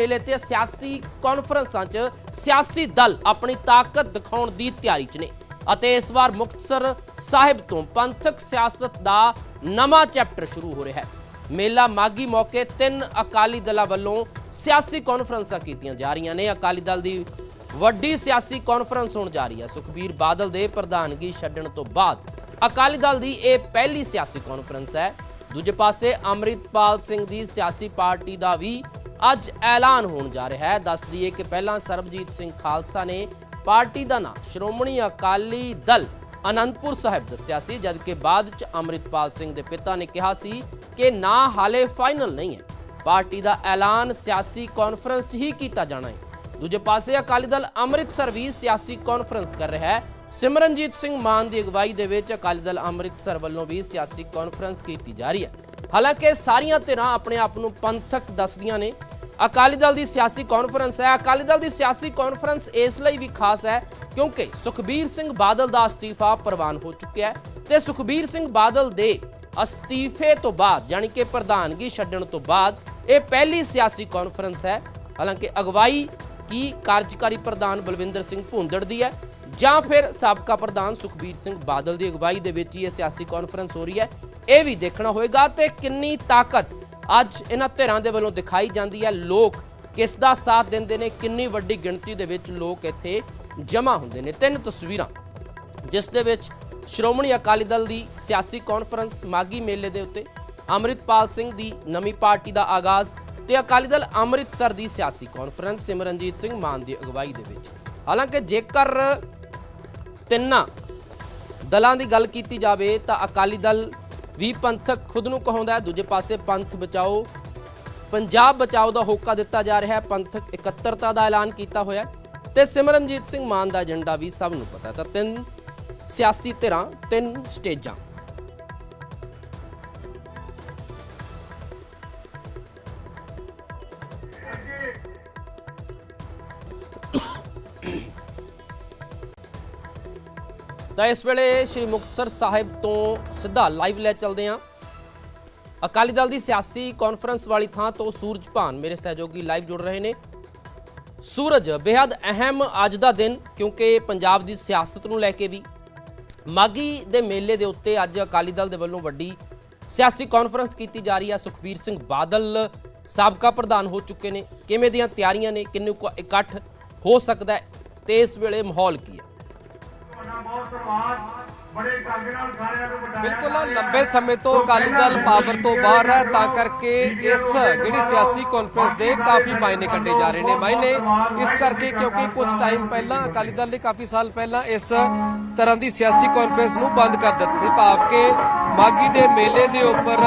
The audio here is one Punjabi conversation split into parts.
ਮੇਲੇ ਤੇ ਸਿਆਸੀ ਕਾਨਫਰੰਸਾਂ 'ਚ ਸਿਆਸੀ ਦਲ ਆਪਣੀ ਤਾਕਤ ਦਿਖਾਉਣ ਦੀ ਤਿਆਰੀ 'ਚ ਨੇ ਅਤੇ ਇਸ ਵਾਰ ਮੁਕਤਸਰ ਸਾਹਿਬ ਤੋਂ ਪੰਥਕ ਸਿਆਸਤ ਦਾ ਨਵਾਂ ਚੈਪਟਰ ਸ਼ੁਰੂ ਹੋ ਰਿਹਾ ਹੈ। ਮੇਲਾ ਮਾਗੀ ਮੌਕੇ ਤਿੰਨ ਅਕਾਲੀ ਦਲਾਂ ਵੱਲੋਂ ਸਿਆਸੀ ਕਾਨਫਰੰਸਾਂ ਕੀਤੀਆਂ ਜਾ ਰਹੀਆਂ ਨੇ। ਅਕਾਲੀ ਦਲ ਦੀ ਵੱਡੀ ਸਿਆਸੀ ਕਾਨਫਰੰਸ ਹੋਣ ਜਾ ਰਹੀ ਹੈ। ਸੁਖਬੀਰ ਬਾਦਲ ਦੇ ਪ੍ਰਧਾਨਗੀ ਛੱਡਣ ਤੋਂ ਬਾਅਦ ਅਕਾਲੀ ਦਲ ਦੀ ਇਹ ਪਹਿਲੀ ਸਿਆਸੀ ਕਾਨਫਰੰਸ ਹੈ। ਦੂਜੇ ਪਾਸੇ ਅੰਮ੍ਰਿਤਪਾਲ ਸਿੰਘ ਦੀ ਸਿਆਸੀ ਪਾਰਟੀ ਦਾ ਵੀ ਅੱਜ ਐਲਾਨ ਹੋਣ ਜਾ ਰਿਹਾ ਹੈ। ਦੱਸ ਦਈਏ ਕਿ ਪਹਿਲਾਂ ਸਰਬਜੀਤ ਸਿੰਘ ਖਾਲਸਾ ਨੇ ਪਾਰਟੀ ਦਾ ਨਾਂ ਸ਼੍ਰੋਮਣੀ ਅਕਾਲੀ ਦਲ ਅਨੰਦਪੁਰ ਸਾਹਿਬ ਦੱਸਿਆ ਸੀ, ਜਦਕਿ ਬਾਅਦ ਚ ਅੰਮ੍ਰਿਤਪਾਲ ਸਿੰਘ ਦੇ ਪਿਤਾ ਨੇ ਕਿਹਾ ਸੀ ਕਿ ਨਾਂ ਹਾਲੇ ਫਾਈਨਲ ਨਹੀਂ ਹੈ। ਪਾਰਟੀ ਦਾ ਐਲਾਨ ਸਿਆਸੀ ਕਾਨਫਰੰਸ 'ਚ ਹੀ ਕੀਤਾ ਜਾਣਾ ਹੈ। ਦੂਜੇ ਪਾਸੇ ਅਕਾਲੀ ਦਲ ਅੰਮ੍ਰਿਤਸਰ ਵੀ ਸਿਆਸੀ ਕਾਨਫਰੰਸ ਕਰ ਰਿਹਾ ਹੈ। ਸਿਮਰਨਜੀਤ ਸਿੰਘ ਮਾਨ ਦੀ ਅਗਵਾਈ ਦੇ ਵਿੱਚ ਅਕਾਲੀ ਦਲ ਅੰਮ੍ਰਿਤਸਰ ਵੱਲੋਂ ਵੀ ਸਿਆਸੀ ਕਾਨਫਰੰਸ ਕੀਤੀ ਜਾ ਰਹੀ ਹੈ। ਹਾਲਾਂਕਿ ਸਾਰੀਆਂ ਧਿਰਾਂ ਆਪਣੇ ਆਪ ਨੂੰ ਪੰਥਕ ਦੱਸਦੀਆਂ ਨੇ ਅਕਾਲੀ ਦਲ ਦੀ ਸਿਆਸੀ ਕਾਨਫਰੰਸ ਹੈ। ਅਕਾਲੀ ਦਲ ਦੀ ਸਿਆਸੀ ਕਾਨਫਰੰਸ ਇਸ ਲਈ ਵੀ ਖਾਸ ਹੈ ਕਿਉਂਕਿ ਸੁਖਬੀਰ ਸਿੰਘ ਬਾਦਲ ਦਾ ਅਸਤੀਫਾ ਪ੍ਰਵਾਨ ਹੋ ਚੁੱਕਿਆ ਹੈ ਤੇ ਸੁਖਬੀਰ ਸਿੰਘ ਬਾਦਲ ਦੇ ਅਸਤੀਫੇ ਤੋਂ ਬਾਅਦ, ਯਾਨੀ ਕਿ ਪ੍ਰਧਾਨਗੀ ਛੱਡਣ ਤੋਂ ਬਾਅਦ, ਇਹ ਪਹਿਲੀ ਸਿਆਸੀ ਕਾਨਫਰੰਸ ਹੈ। ਹਾਲਾਂਕਿ ਅਗਵਾਈ ਕੀ ਕਾਰਜਕਾਰੀ ਪ੍ਰਧਾਨ ਬਲਵਿੰਦਰ ਸਿੰਘ ਭੁੰਦੜ ਦੀ ਹੈ ਜਾਂ ਫਿਰ ਸਾਬਕਾ ਪ੍ਰਧਾਨ ਸੁਖਬੀਰ ਸਿੰਘ ਬਾਦਲ ਦੀ ਅਗਵਾਈ ਦੇ ਵਿੱਚ ਹੀ ਇਹ ਸਿਆਸੀ ਕਾਨਫਰੰਸ ਹੋ ਰਹੀ ਹੈ, ਇਹ ਵੀ ਦੇਖਣਾ ਹੋਏਗਾ ਤੇ ਕਿੰਨੀ ਤਾਕਤ ਅੱਜ ਇਹਨਾਂ ਧਿਰਾਂ ਦੇ ਵੱਲੋਂ ਦਿਖਾਈ ਜਾਂਦੀ ਹੈ ਲੋਕ ਕਿਸ ਦਾ ਸਾਥ ਦਿੰਦੇ ਨੇ, ਕਿੰਨੀ ਵੱਡੀ ਗਿਣਤੀ ਦੇ ਵਿੱਚ ਲੋਕ ਇੱਥੇ ਜਮ੍ਹਾਂ ਹੁੰਦੇ ਨੇ। ਤਿੰਨ ਤਸਵੀਰਾਂ, ਜਿਸ ਦੇ ਵਿੱਚ ਸ਼੍ਰੋਮਣੀ ਅਕਾਲੀ ਦਲ ਦੀ ਸਿਆਸੀ ਕਾਨਫਰੰਸ ਮਾਗੀ ਮੇਲੇ ਦੇ ਉੱਤੇ ਅੰਮ੍ਰਿਤਪਾਲ ਸਿੰਘ ਦੀ ਨਵੀਂ ਪਾਰਟੀ ਦਾ ਆਗਾਜ਼ ਤੇ ਅਕਾਲੀ ਦਲ ਅੰਮ੍ਰਿਤਸਰ ਦੀ ਸਿਆਸੀ ਕਾਨਫਰੰਸ, ਸਿਮਰਨਜੀਤ ਸਿੰਘ ਮਾਨ ਦੀ ਅਗਵਾਈ ਦੇ ਵਿੱਚ। ਹਾਲਾਂਕਿ ਜੇਕਰ ਤਿੰਨਾਂ ਦਲਾਂ ਦੀ ਗੱਲ ਕੀਤੀ ਜਾਵੇ ਤਾਂ ਅਕਾਲੀ ਦਲ ਵੀ ਪੰਥਕ ਖੁਦ ਨੂੰ ਕਹਾਉਂਦਾ ਹੈ, ਦੂਜੇ ਪਾਸੇ ਪੰਥ ਬਚਾਓ, ਪੰਜਾਬ ਬਚਾਓ ਦਾ ਹੋਕਾ ਦਿੱਤਾ ਜਾ ਰਿਹਾ ਹੈ, ਪੰਥਕ ਇਕੱਤਰਤਾ ਦਾ ਐਲਾਨ ਕੀਤਾ ਹੋਇਆ ਹੈ ਤੇ ਸਿਮਰਨਜੀਤ ਸਿੰਘ ਮਾਨ ਦਾ ਏਜੰਡਾ ਵੀ ਸਭ ਨੂੰ ਪਤਾ ਤਾਂ ਤਿੰਨ ਸਿਆਸੀ ਧਿਰਾਂ, ਤਿੰਨ ਸਟੇਜਾਂ। ਤਾਂ ਇਸ ਵੇਲੇ ਸ਼੍ਰੀ ਮੁਕਤਸਰ ਸਾਹਿਬ ਤੋਂ ਸਿੱਧਾ ਲਾਈਵ ਲੈ ਚੱਲਦੇ ਹਾਂ। ਅਕਾਲੀ ਦਲ ਦੀ ਸਿਆਸੀ ਕਾਨਫਰੰਸ ਵਾਲੀ ਥਾਂ ਤੋਂ ਸੂਰਜ ਭਾਨ ਮੇਰੇ ਸਹਿਯੋਗੀ ਲਾਈਵ ਜੁੜ ਰਹੇ ਨੇ। ਸੂਰਜ ਬੇहद ਅਹਿਮ ਅੱਜ ਦਾ ਦਿਨ ਕਿਉਂਕਿ ਪੰਜਾਬ ਦੀ ਸਿਆਸਤ ਨੂੰ ਲੈ ਕੇ ਵੀ। ਮਾਗੀ ਦੇ ਮੇਲੇ ਦੇ ਉੱਤੇ ਅੱਜ ਅਕਾਲੀ ਦਲ ਦੇ ਵੱਲੋਂ ਵੱਡੀ ਸਿਆਸੀ ਕਾਨਫਰੰਸ ਕੀਤੀ ਜਾ ਰਹੀ ਹੈ। ਸੁਖਬੀਰ ਸਿੰਘ ਬਾਦਲ ਸਾਬਕਾ ਪ੍ਰਧਾਨ ਹੋ ਚੁੱਕੇ ਨੇ। ਕਿਵੇਂ ਦੀਆਂ ਤਿਆਰੀਆਂ ਨੇ? ਕਿੰਨੇ ਕੁ ਇਕੱਠ ਹੋ ਸਕਦਾ ਹੈ? ਤੇ ਇਸ ਵੇਲੇ ਮਾਹੌਲ ਕੀ ਹੈ? ਬਿਲਕੁਲ ਲੰਬੇ ਸਮੇਂ ਤੋਂ ਅਕਾਲੀ ਦਲ ਪਾਵਰ ਤੋਂ ਬਾਹਰ ਹੈ ਤਾਂ ਕਰਕੇ ਇਸ ਜਿਹੜੀ ਸਿਆਸੀ ਕਾਨਫਰੰਸ ਦੇ ਕਾਫੀ ਮਾਇਨੇ ਕੱਢੇ ਜਾ ਰਹੇ ਨੇ। ਮਾਇਨੇ ਇਸ ਕਰਕੇ ਕਿਉਂਕਿ ਕੁਝ ਟਾਈਮ ਪਹਿਲਾਂ ਅਕਾਲੀ ਦਲ ਨੇ ਕਾਫੀ ਸਾਲ ਪਹਿਲਾਂ ਇਸ ਤਰ੍ਹਾਂ ਦੀ ਸਿਆਸੀ ਕਾਨਫਰੰਸ ਨੂੰ ਬੰਦ ਕਰ ਦਿੱਤਾ। ਸੀ ਭਾਵ ਕਿ ਮਾਗੀ ਦੇ ਮੇਲੇ ਦੇ ਉੱਪਰ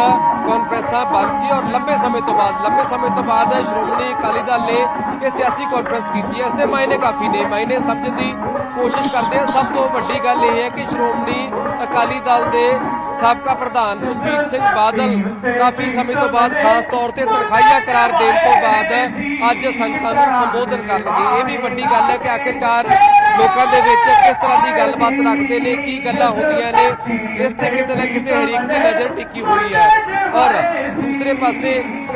ਕਾਨਫਰੰਸਾਂ ਬੰਦ ਸੀ ਔਰ ਲੰਬੇ ਸਮੇਂ ਤੋਂ ਬਾਅਦ, ਲੰਬੇ ਸਮੇਂ ਤੋਂ ਬਾਅਦ ਸ਼੍ਰੋਮਣੀ ਅਕਾਲੀ ਦਲ ਨੇ ਇਹ ਸਿਆਸੀ ਕਾਨਫਰੰਸ ਕੀਤੀ ਹੈ। ਇਸ ਦੇ ਮਾਇਨੇ ਕਾਫੀ ਨੇ। ਮਾਇਨੇ ਸਮਝਣ ਦੀ ਕੋਸ਼ਿਸ਼ ਕਰਦੇ ਹਾਂ ਸਭ ਤੋਂ ਵੱਡੀ ਗੱਲ ਇਹ ਹੈ ਕਿ ਸ਼੍ਰੋਮਣੀ ਅਕਾਲੀ ਦਲ ਦੇ ਸਾਬਕਾ ਪ੍ਰਧਾਨ ਸੁਖਬੀਰ ਸਿੰਘ ਬਾਦਲ ਕਾਫੀ ਸਮੇਂ ਤੋਂ ਬਾਅਦ ਖਾਸ ਤੌਰ ਤੇ ਤਨਖਾਹੀਆ ਕਰਾਰ ਦੇਣ ਤੋਂ ਬਾਅਦ ਅੱਜ ਸੰਗਤਾਂ ਨੂੰ ਸੰਬੋਧਨ ਕਰਨਗੇ। ਇਹ ਵੀ ਵੱਡੀ ਗੱਲ ਹੈ ਕਿ ਆਖਿਰਕਾਰ ਲੋਕਾਂ ਦੇ ਵਿੱਚ ਕਿਸ ਤਰ੍ਹਾਂ ਦੀ ਗੱਲਬਾਤ ਰੱਖਦੇ ਨੇ, ਕੀ ਗੱਲਾਂ ਹੁੰਦੀਆਂ ਨੇ, ਇਸ ਤੇ ਕਿਤੇ ਨਾ ਕਿਤੇ ਹਰੇਕ ਦੀ ਨਜ਼ਰ ਟਿੱਕੀ ਹੋਈ ਹੈ। ਔਰ ਦੂਸਰੇ ਪਾਸੇ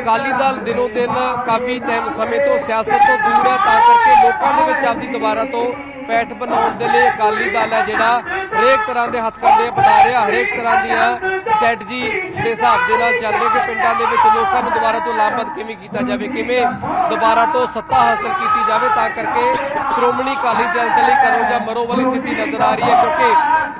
ਅਕਾਲੀ ਦਲ ਦਿਨੋਂ ਦਿਨ ਕਾਫੀ ਟਾਈਮ ਸਮੇਂ ਤੋਂ ਸਿਆਸਤ ਤੋਂ ਦੂਰ ਹੈ, ਤਾਂ ਕਰਕੇ ਲੋਕਾਂ ਦੇ ਵਿੱਚ ਆਪਦੀ ਦੁਬਾਰਾ ਤੋਂ ਪੈਠ ਬਣਾਉਣ ਦੇ ਲਈ ਅਕਾਲੀ ਦਲ ਹੈ ਜਿਹੜਾ ਹਰੇਕ ਤਰ੍ਹਾਂ ਦੇ ਹੱਥਕੰਡੇ ਬਣਾ ਰਿਹਾ, ਹਰੇਕ ਤਰ੍ਹਾਂ ਦੀਆਂ ਸਟ੍ਰੈਟਜੀ ਦੇ ਹਿਸਾਬ ਦੇ ਨਾਲ ਚੱਲ ਰਿਹਾ ਕਿ ਪਿੰਡਾਂ ਦੇ ਵਿੱਚ ਲੋਕਾਂ ਨੂੰ ਦੁਬਾਰਾ ਤੋਂ ਲਾਭਬੰਦ ਕਿਵੇਂ ਕੀਤਾ ਜਾਵੇ, ਕਿਵੇਂ ਦੁਬਾਰਾ ਤੋਂ ਸੱਤਾ ਹਾਸਲ ਕੀਤੀ ਜਾਵੇ, ਤਾਂ ਕਰਕੇ ਸ਼੍ਰੋਮਣੀ ਅਕਾਲੀ ਦਲ ਦੇ ਲਈ ਕਰੋ ਜਾਂ ਮਰੋ ਵਾਲੀ ਸਥਿਤੀ ਨਜ਼ਰ ਆ ਰਹੀ ਹੈ, ਕਿਉਂਕਿ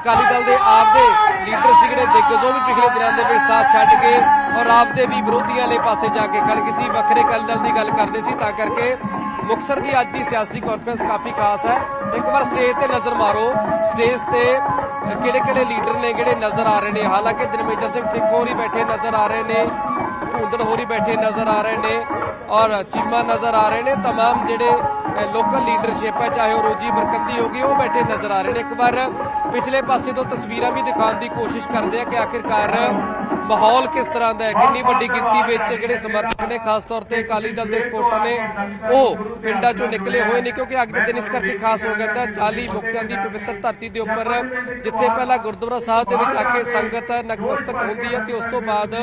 ਅਕਾਲੀ ਦਲ ਦੇ ਆਪ ਦੇ ਲੀਡਰ ਸੀਗੇ ਜਿਹੜੇ ਦਿੱਗਜ ਉਹ ਵੀ ਪਿਛਲੇ ਦਿਨਾਂ ਦੇ ਵਿੱਚ ਸਾਥ ਛੱਡ ਕੇ ਔਰ ਆਪ ਦੇ ਵੀ ਵਿਰੋਧੀਆਂ ਵਾਲੇ ਪਾਸੇ ਜਾ ਕੇ ਖੜ ਕਿਸੇ ਵੱਖਰੇ ਅਕਾਲੀ ਦਲ ਦੀ ਗੱਲ ਕਰਦੇ ਸੀ, ਤਾਂ ਕਰਕੇ ਮੁਕਸਰ ਦੀ ਅੱਜ ਦੀ ਸਿਆਸੀ ਕਾਨਫਰੰਸ ਕਾਫੀ ਖਾਸ ਹੈ। ਇੱਕ ਵਾਰ ਸਟੇਜ ਤੇ ਨਜ਼ਰ ਮਾਰੋ, ਸਟੇਜ ਤੇ ਕਿਹੜੇ ਕਿਹੜੇ ਲੀਡਰ ਨੇ ਜਿਹੜੇ ਨਜ਼ਰ ਆ ਰਹੇ ਨੇ? ਹਾਲਾਂਕਿ ਜਨਮੇਜਰ ਸਿੰਘ ਸਿੱਖ ਵੀ ਬੈਠੇ ਨਜ਼ਰ ਆ ਰਹੇ ਨੇ। ਭੂੰਦੜ ਹੋਰੀ ਬੈਠੇ ਨਜ਼ਰ ਆ ਰਹੇ ਨੇ ਔਰ ਚੀਮਾ ਨਜ਼ਰ ਆ ਰਹੇ ਨੇ तमाम ਜਿਹੜੇ ਲੋਕਲ ਲੀਡਰਸ਼ਿਪ ਹੈ ਚਾਹੇ ਉਹ ਰੋਜੀ ਬਰਕੰਦੀ ਹੋਗੀ ਉਹ ਬੈਠੇ ਨਜ਼ਰ ਆ ਰਹੇ ਨੇ ਇੱਕ ਵਾਰ ਪਿਛਲੇ ਪਾਸੇ ਤੋਂ ਤਸਵੀਰਾਂ ਵੀ ਦਿਖਾਉਣ ਦੀ ਕੋਸ਼ਿਸ਼ ਕਰਦੇ ਆ ਕਿ ਆਖਿਰਕਾਰ ਮਾਹੌਲ ਕਿਸ ਤਰ੍ਹਾਂ ਦਾ ਹੈ? ਕਿੰਨੀ ਵੱਡੀ ਗਿਣਤੀ ਵਿੱਚ ਜਿਹੜੇ ਸਮਰਥਕ ਨੇ, ਖਾਸ ਤੌਰ ਤੇ ਅਕਾਲੀ ਦਲ ਦੇ ਸਪੋਰਟਰ ਨੇ, ਉਹ ਪਿੰਡਾਂ ਚੋਂ ਨਿਕਲੇ ਹੋਏ ਨੇ, ਕਿਉਂਕਿ ਅੱਜ ਦੇ ਦਿਨ ਇਸ ਕਰਕੇ ਖਾਸ ਹੋ ਗਿਆ ਹੈ 40 ਮੁਕਤਿਆਂ ਦੀ ਪਵਿੱਤਰ ਧਰਤੀ ਦੇ ਉੱਪਰ, ਜਿੱਥੇ ਪਹਿਲਾਂ ਗੁਰਦੁਆਰਾ ਸਾਹਿਬ ਦੇ ਵਿੱਚ ਆ ਕੇ ਸੰਗਤ ਨਕਮਸਤਕ ਹੁੰਦੀ ਹੈ ਤੇ ਉਸ ਤੋਂ ਬਾਅਦ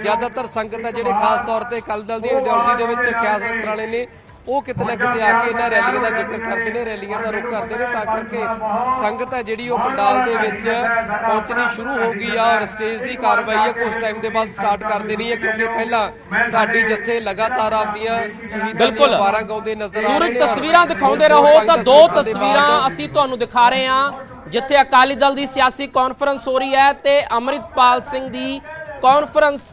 ਜ਼ਿਆਦਾਤਰ ਸੰਗਤ ਹੈ ਜਿਹੜੇ ਖਾਸ ਤੌਰ ਤੇ ਅਕਾਲੀ ਦਲ ਦੀ ਆਈਡੀਓਲੋਜੀ ਦੇ ਵਿੱਚ ਖਿਆਲ ਰੱਖਣ ਵਾਲੇ ਨੇ ਉਹ ਕਿਤੇ ਨਾ ਕਿਤੇ ਆ ਕੇ ਇਹਨਾਂ ਰੈਲੀਆਂ ਦਾ ਜ਼ਿਕਰ ਕਰਦੇ ਨੇ ਰੈਲੀਆਂ ਦਾ ਰੁਖ ਕਰਦੇ ਨੇ ਤਾਂ ਕਰਕੇ ਸੰਗਤ ਹੈ ਜਿਹੜੀ ਉਹ ਪੰਡਾਲ ਦੇ ਵਿੱਚ ਪਹੁੰਚਣੀ ਸ਼ੁਰੂ ਹੋ ਗਈ ਆ ਔਰ ਸਟੇਜ ਦੀ ਕਾਰਵਾਈ ਹੈ ਕੁਝ ਟਾਈਮ ਦੇ ਬਾਅਦ ਸਟਾਰਟ ਕਰ ਦੇਣੀ ਹੈ ਕਿਉਂਕਿ ਪਹਿਲਾਂ ਢਾਡੀ ਜੱਥੇ ਲਗਾਤਾਰ ਆਪਦੀਆਂ ਸ਼ਹੀਦਾਂ ਬਿਲਕੁਲ। ਦੀਆਂ ਵਾਰਾਂ ਗਾਉਂਦੇ ਨਜ਼ਰ ਆ ਰਹੇ ਸੂਰਜ ਨੇ ਤਸਵੀਰਾਂ ਦਿਖਾਉਂਦੇ ਰਹੋ ਤਾਂ ਦੋ ਤਸਵੀਰਾਂ ਅਸੀਂ ਤੁਹਾਨੂੰ ਦਿਖਾ ਰਹੇ ਹਾਂ ਜਿੱਥੇ ਅਕਾਲੀ ਦਲ ਦੀ ਸਿਆਸੀ ਕਾਨਫਰੰਸ ਹੋ ਰਹੀ ਹੈ ਤੇ ਅੰਮ੍ਰਿਤਪਾਲ ਸਿੰਘ ਦੀ ਕਾਨਫਰੰਸ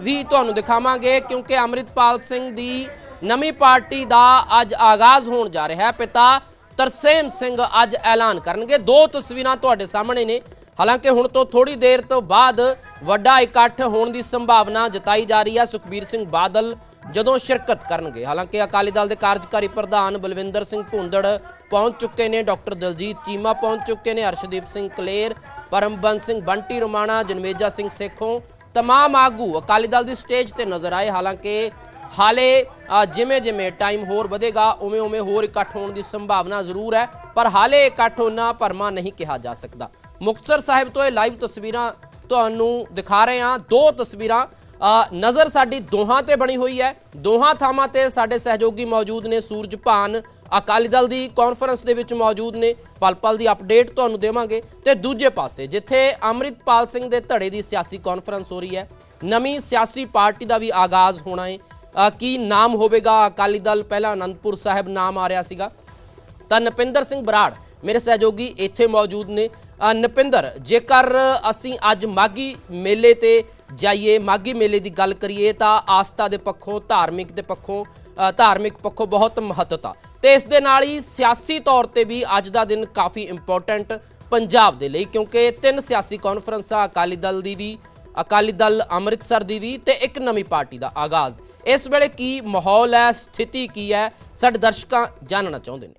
ਵੀ ਤੁਹਾਨੂੰ ਦਿਖਾਵਾਂਗੇ ਕਿਉਂਕਿ ਅੰਮ੍ਰਿਤਪਾਲ ਸਿੰਘ ਦੀ ਨਵੀਂ ਪਾਰਟੀ ਦਾ ਅੱਜ ਆਗਾਜ਼ ਹੋਣ ਜਾ ਰਿਹਾ ਹੈ ਪਿਤਾ ਤਰਸੇਮ ਸਿੰਘ ਅੱਜ ਐਲਾਨ ਕਰਨਗੇ ਦੋ ਤਸਵੀਰਾਂ ਤੁਹਾਡੇ ਸਾਹਮਣੇ ਨੇ ਹਾਲਾਂਕਿ ਹੁਣ ਤੋਂ ਥੋੜੀ ਦੇਰ ਤੋਂ ਬਾਅਦ ਵੱਡਾ ਇਕੱਠ ਹੋਣ ਦੀ ਸੰਭਾਵਨਾ ਜਤਾਈ ਜਾ ਰਹੀ ਹੈ ਸੁਖਬੀਰ ਸਿੰਘ ਬਾਦਲ ਜਦੋਂ ਸ਼ਿਰਕਤ ਕਰਨਗੇ ਹਾਲਾਂਕਿ ਅਕਾਲੀ ਦਲ ਦੇ ਕਾਰਜਕਾਰੀ ਪ੍ਰਧਾਨ ਬਲਵਿੰਦਰ ਸਿੰਘ ਭੁੰਦੜ ਪਹੁੰਚ ਚੁੱਕੇ ਨੇ ਡਾਕਟਰ ਦਲਜੀਤ ਚੀਮਾ ਪਹੁੰਚ ਚੁੱਕੇ ਨੇ ਹਰਸ਼ਦੀਪ ਸਿੰਘ ਕਲੇਰ ਪਰਮਬੰਸ ਸਿੰਘ ਬੰਟੀ ਰੋਮਾਣਾ ਜਨਮੇਜਾ ਸਿੰਘ ਸੇਖੋਂ तमाम ਆਗੂ ਅਕਾਲੀ ਦਲ ਦੀ ਸਟੇਜ ਤੇ ਨਜ਼ਰ ਆਏ ਹਾਲਾਂਕਿ ਹਾਲੇ ਜਿਵੇਂ ਜਿਵੇਂ ਟਾਈਮ ਹੋਰ ਵਧੇਗਾ, ਉਵੇਂ ਉਵੇਂ ਹੋਰ ਇਕੱਠ ਹੋਣ ਦੀ ਸੰਭਾਵਨਾ ਜ਼ਰੂਰ ਹੈ, ਪਰ ਹਾਲੇ ਇਕੱਠ ਹੋਣਾ ਭਰਮਾ ਨਹੀਂ ਕਿਹਾ ਜਾ ਸਕਦਾ। ਮੁਕਤਸਰ ਸਾਹਿਬ ਤੋਂ ਇਹ ਲਾਈਵ ਤਸਵੀਰਾਂ ਤੁਹਾਨੂੰ ਦਿਖਾ ਰਹੇ ਹਾਂ। ਦੋ ਤਸਵੀਰਾਂ ਨਜ਼ਰ ਸਾਡੀ ਦੋਹਾਂ ਤੇ ਬਣੀ ਹੋਈ ਹੈ। ਦੋਹਾਂ ਥਾਵਾਂ ਤੇ ਸਾਡੇ ਸਹਿਯੋਗੀ ਮੌਜੂਦ ਨੇ, ਸੂਰਜ ਭਾਨ ਅਕਾਲੀ ਦਲ ਦੀ ਕਾਨਫਰੰਸ ਦੇ ਵਿੱਚ ਮੌਜੂਦ ਨੇ। ਪਲ ਪਲ ਦੀ ਅਪਡੇਟ ਤੁਹਾਨੂੰ ਦੇਵਾਂਗੇ। ਤੇ ਦੂਜੇ ਪਾਸੇ, ਜਿੱਥੇ ਅੰਮ੍ਰਿਤਪਾਲ ਸਿੰਘ ਦੇ ਧੜੇ ਦੀ ਸਿਆਸੀ ਕਾਨਫਰੰਸ ਹੋ ਰਹੀ ਹੈ, ਨਵੀਂ ਸਿਆਸੀ ਪਾਰਟੀ ਦਾ ਵੀ ਆਗਾਜ਼ ਹੋਣਾ ਹੈ। ਕੀ ਨਾਮ ਹੋਵੇਗਾ? ਅਕਾਲੀ ਦਲ ਪਹਿਲਾਂ ਅਨੰਦਪੁਰ ਸਾਹਿਬ ਨਾਮ ਆ ਰਿਹਾ ਸੀਗਾ। ਤਾਂ ਨਪਿੰਦਰ ਸਿੰਘ ਬਰਾੜ ਮੇਰੇ ਸਹਿਯੋਗੀ ਇੱਥੇ ਮੌਜੂਦ ਨੇ। ਨਪਿੰਦਰ, ਜੇਕਰ ਅਸੀਂ ਅੱਜ ਮਾਗੀ ਮੇਲੇ ਤੇ ਜਾਈਏ ਮਾਗੀ ਮੇਲੇ ਦੀ ਗੱਲ ਕਰੀਏ, ਤਾਂ ਆਸਥਾ ਦੇ ਪੱਖੋਂ, ਧਾਰਮਿਕ ਦੇ ਪੱਖੋਂ ਧਾਰਮਿਕ ਪੱਖੋਂ ਬਹੁਤ ਮਹੱਤਤਾ। ਤੇ ਇਸ ਦੇ ਨਾਲ ਹੀ ਸਿਆਸੀ ਤੌਰ ਤੇ ਵੀ ਅੱਜ ਦਾ ਦਿਨ ਕਾਫੀ ਇੰਪੋਰਟੈਂਟ ਪੰਜਾਬ ਦੇ ਲਈ, ਕਿਉਂਕਿ ਤਿੰਨ ਸਿਆਸੀ ਕਾਨਫਰੰਸਾਂ ਅਕਾਲੀ ਦਲ ਦੀ ਵੀ, ਅਕਾਲੀ ਦਲ ਅੰਮ੍ਰਿਤਸਰ ਦੀ ਵੀ ਤੇ ਇੱਕ ਨਵੀਂ ਪਾਰਟੀ ਦਾ ਆਗਾਜ਼। ਇਸ ਵੇਲੇ ਕੀ ਮਾਹੌਲ ਹੈ ਸਥਿਤੀ ਕੀ ਹੈ ਸਾਡੇ ਦਰਸ਼ਕਾਂ ਜਾਣਨਾ ਚਾਹੁੰਦੇ ਨੇ।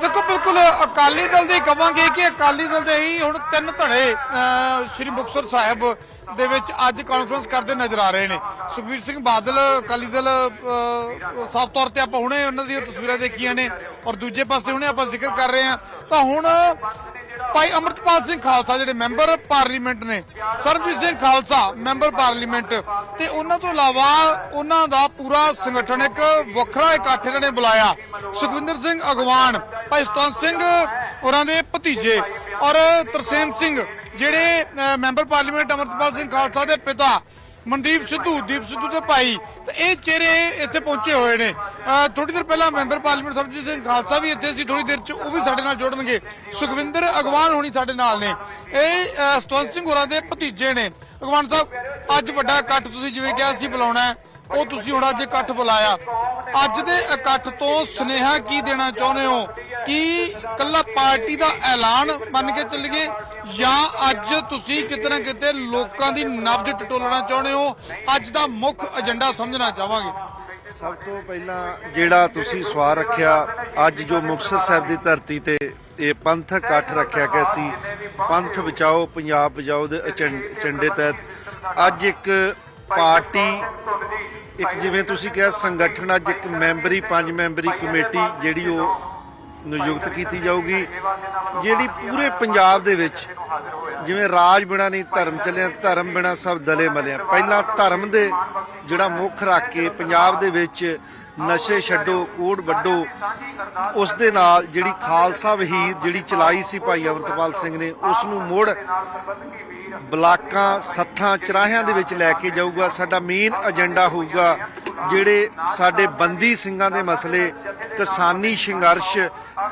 ਦੇਖੋ ਬਿਲਕੁਲ ਅਕਾਲੀ ਦਲ ਦੀ ਕਵਾਂਗੇ ਕਿ ਅਕਾਲੀ ਦਲ ਦੇ ਹੀ ਹੁਣ ਤਿੰਨ ਧੜੇ ਅਹ, ਸ਼੍ਰੀ ਮੁਕਤਸਰ ਸਾਹਿਬ ਦੇ ਵਿੱਚ ਅੱਜ ਕਾਨਫਰੰਸ ਕਰਦੇ ਨਜ਼ਰ ਆ ਰਹੇ ਨੇ। ਸੁਖਬੀਰ ਸਿੰਘ ਬਾਦਲ ਅਕਾਲੀ ਦਲ ਸਾਫ਼ ਤੌਰ ਤੇ ਆਪਾਂ ਹੁਣੇ ਉਹਨਾਂ ਦੀਆਂ ਤਸਵੀਰਾਂ ਦੇਖੀਆਂ ਨੇ ਔਰ ਦੂਜੇ ਪਾਸੇ ਹੁਣੇ ਆਪਾਂ ਜ਼ਿਕਰ ਕਰ ਰਹੇ ਹਾਂ। ਤਾਂ ਹੁਣ ਭਾਈ ਅਮਰਤਪਾਲ ਸਿੰਘ ਖਾਲਸਾ ਜਿਹੜੇ ਮੈਂਬਰ ਪਾਰਲੀਮੈਂਟ ਨੇ, ਸਰਬਜੀਤ ਸਿੰਘ ਖਾਲਸਾ ਮੈਂਬਰ ਪਾਰਲੀਮੈਂਟ, ਤੇ ਉਹਨਾਂ ਤੋਂ ਇਲਾਵਾ ਉਹਨਾਂ ਦਾ ਪੂਰਾ ਸੰਗਠਨ ਇੱਕ ਵੱਖਰਾ ਇਕੱਠ ਇਹਨਾਂ ਨੇ ਬੁਲਾਇਆ। ਸੁਖਵਿੰਦਰ ਸਿੰਘ ਅਗਵਾਨ, ਭਾਈ ਸਤਵੰਤ ਸਿੰਘ ਉਹਨਾਂ ਦੇ ਭਤੀਜੇ ਔਰ ਤਰਸੇਮ ਸਿੰਘ ਜਿਹੜੇ ਮੈਂਬਰ ਪਾਰਲੀਮੈਂਟ ਅਮਰਤਪਾਲ ਸਿੰਘ ਖਾਲਸਾ ਦੇ ਪਿਤਾ ਮਨਦੀਪ ਸਿੱਧੂ, ਦੀਪ ਸਿੱਧੂ ਦੇ ਭਾਈ। ਤੇ ਇਹ ਚਿਹਰੇ ਇੱਥੇ ਪਹੁੰਚੇ ਹੋਏ ਨੇ। ਥੋੜੀ ਦੇਰ ਪਹਿਲਾਂ ਮੈਂਬਰ ਪਾਰਲੀਮੈਂਟ ਸਰਬਜੀਤ ਸਿੰਘ ਖਾਲਸਾ ਵੀ ਇੱਥੇ ਸੀ ਥੋੜੀ ਦੇਰ ਚ ਉਹ ਵੀ ਸਾਡੇ ਨਾਲ ਜੁੜਨਗੇ। ਸੁਖਵਿੰਦਰ ਅਗਵਾਨ ਹੋਣੀ ਸਾਡੇ ਨਾਲ ਨੇ। ਇਹ ਸਤਵੰਤ ਸਿੰਘ ਹੋਰਾਂ ਦੇ ਭਤੀਜੇ ਨੇ। ਅਗਵਾਨ ਸਾਹਿਬ, ਅੱਜ ਵੱਡਾ ਇਕੱਠ ਤੁਸੀਂ ਜਿਵੇਂ ਕਿਹਾ ਸੀ ਬੁਲਾਉਣਾ ਉਹ ਤੁਸੀਂ ਹੁਣ ਅੱਜ ਇਕੱਠ ਬੁਲਾਇਆ। ਅੱਜ ਦੇ ਇਕੱਠ ਤੋਂ ਸੁਨੇਹਾ ਕੀ ਦੇਣਾ ਚਾਹੁੰਦੇ ਹੋ? ਕਿ ਕੱਲਾ ਪਾਰਟੀ ਦਾ ਐਲਾਨ ਮੰਨ ਕੇ ਚੱਲੀਏ ਜਾਂ ਅੱਜ ਤੁਸੀਂ ਕਿਤੇ ਨਾ ਕਿਤੇ ਲੋਕਾਂ ਦੀ ਨਬਜ਼ ਟਟੋਲਣਾ ਚਾਹੁੰਦੇ ਹੋ? ਅੱਜ ਦਾ ਮੁੱਖ ਏਜੰਡਾ ਸਮਝਣਾ ਚਾਹਾਂਗੇ। ਸਭ ਤੋਂ ਪਹਿਲਾਂ ਜਿਹੜਾ ਤੁਸੀਂ ਸਵਾਲ ਰੱਖਿਆ, ਅੱਜ ਜੋ ਮੁਕਤਸਰ ਸਾਹਿਬ ਦੀ ਧਰਤੀ ਤੇ ਇਹ ਪੰਥ ਇਕੱਠ ਰੱਖਿਆ ਗਿਆ ਸੀ, ਪੰਥ ਬਚਾਓ, ਪੰਜਾਬ ਬਚਾਓ ਦੇ ਏਜੰ- ਏਜੰਡੇ ਤਹਿਤ, ਅੱਜ ਇੱਕ ਪਾਰਟੀ, ਇੱਕ ਜਿਵੇਂ ਤੁਸੀਂ ਕਿਹਾ, ਸੰਗਠਨ, ਅੱਜ ਇੱਕ ਮੈਂਬਰੀ, ਪੰਜ ਮੈਂਬਰੀ ਕਮੇਟੀ ਜਿਹੜੀ ਉਹ ਨਿਯੁਕਤ ਕੀਤੀ ਜਾਊਗੀ, ਜਿਹੜੀ ਪੂਰੇ ਪੰਜਾਬ ਦੇ ਵਿੱਚ ਜਿਵੇਂ ਰਾਜ ਬਿਨਾ ਨਹੀਂ, ਧਰਮ ਚੱਲਿਆ, ਧਰਮ ਬਿਨਾ ਸਭ ਦਲੇ ਮਲਿਆ। ਪਹਿਲਾਂ ਧਰਮ ਦੇ ਜਿਹੜਾ ਮੁੱਖ ਰੱਖ ਕੇ ਪੰਜਾਬ ਦੇ ਵਿੱਚ ਨਸ਼ੇ ਛੱਡੋ ਕੋੜ ਵੱਡੋ ਉਸ ਦੇ ਨਾਲ ਜਿਹੜੀ ਖਾਲਸਾ ਵਹੀਰ, ਜਿਹੜੀ ਚਲਾਈ ਸੀ ਭਾਈ ਅਮਰਤਪਾਲ ਸਿੰਘ ਨੇ, ਉਸ ਨੂੰ ਮੁੜ ਬਲਾਕਾਂ, ਸੱਥਾਂ, ਚਰਾਹਿਆਂ ਦੇ ਵਿੱਚ ਲੈ ਕੇ ਜਾਊਗਾ। ਸਾਡਾ ਮੇਨ ਏਜੰਡਾ ਹੋਊਗਾ ਜਿਹੜੇ ਸਾਡੇ ਬੰਦੀ ਸਿੰਘਾਂ ਦੇ ਮਸਲੇ ਕਿਸਾਨੀ ਸੰਘਰਸ਼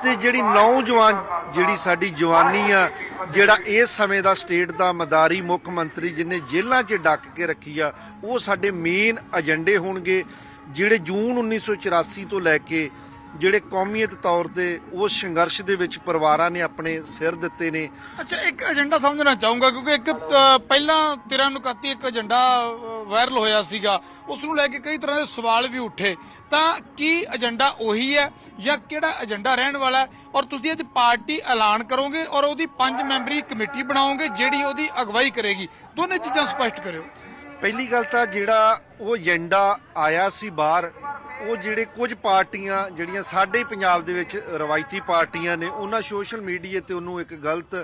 ਤੇ ਜਿਹੜੀ ਨੌਜਵਾਨ, ਜਿਹੜੀ ਸਾਡੀ ਜਵਾਨੀ ਆ, ਜਿਹੜਾ ਇਸ ਸਮੇਂ ਦਾ ਸਟੇਟ ਦਾ ਮਦਾਰੀ ਮੁੱਖ ਮੰਤਰੀ ਜਿਹਨੇ ਜੇਲ੍ਹਾਂ 'ਚ ਡੱਕ ਕੇ ਰੱਖੀ ਆ, ਉਹ ਸਾਡੇ ਮੇਨ ਏਜੰਡੇ ਹੋਣਗੇ, ਜਿਹੜੇ ਜੂਨ 1984 ਤੋਂ ਲੈ ਕੇ ਜਿਹੜੇ ਕੌਮੀਅਤ ਤੌਰ ਤੇ ਉਸ ਸੰਘਰਸ਼ ਦੇ ਵਿੱਚ ਪਰਿਵਾਰਾਂ ਨੇ ਆਪਣੇ ਸਿਰ ਦਿੱਤੇ ਨੇ। ਅੱਛਾ, ਇੱਕ ਏਜੰਡਾ ਸਮਝਣਾ ਚਾਹੂੰਗਾ, ਕਿਉਂਕਿ ਇੱਕ ਪਹਿਲਾਂ 13 ਨੂੰ 31 ਇੱਕ ਏਜੰਡਾ ਵਾਇਰਲ ਹੋਇਆ ਸੀਗਾ। ਉਸ ਨੂੰ ਲੈ ਕੇ ਕਈ ਤਰ੍ਹਾਂ ਦੇ ਸਵਾਲ ਵੀ ਉੱਠੇ। ਤਾਂ ਕੀ ਏਜੰਡਾ ਉਹੀ ਹੈ ਜਾਂ ਕਿਹੜਾ ਏਜੰਡਾ ਰਹਿਣ ਵਾਲਾ ਔਰ ਤੁਸੀਂ ਅੱਜ ਪਾਰਟੀ ਐਲਾਨ ਕਰੋਗੇ ਔਰ ਉਹਦੀ ਪੰਜ ਮੈਂਬਰੀ ਕਮੇਟੀ ਬਣਾਓਗੇ ਜਿਹੜੀ ਉਹਦੀ ਅਗਵਾਈ ਕਰੇਗੀ। ਦੋਨੇ ਚੀਜ਼ਾਂ ਸਪਸ਼ਟ ਕਰਿਓ। ਪਹਿਲੀ ਗੱਲ ਤਾਂ ਜਿਹੜਾ ਉਹ ਏਜੰਡਾ ਆਇਆ ਸੀ ਬਾਹਰ, ਉਹ ਜਿਹੜੇ ਕੁਝ ਪਾਰਟੀਆਂ, ਜਿਹੜੀਆਂ ਸਾਡੇ ਪੰਜਾਬ ਦੇ ਵਿੱਚ ਰਵਾਇਤੀ ਪਾਰਟੀਆਂ ਨੇ, ਉਹਨਾਂ ਸੋਸ਼ਲ ਮੀਡੀਆ ਤੇ ਉਹਨੂੰ ਇੱਕ ਗਲਤ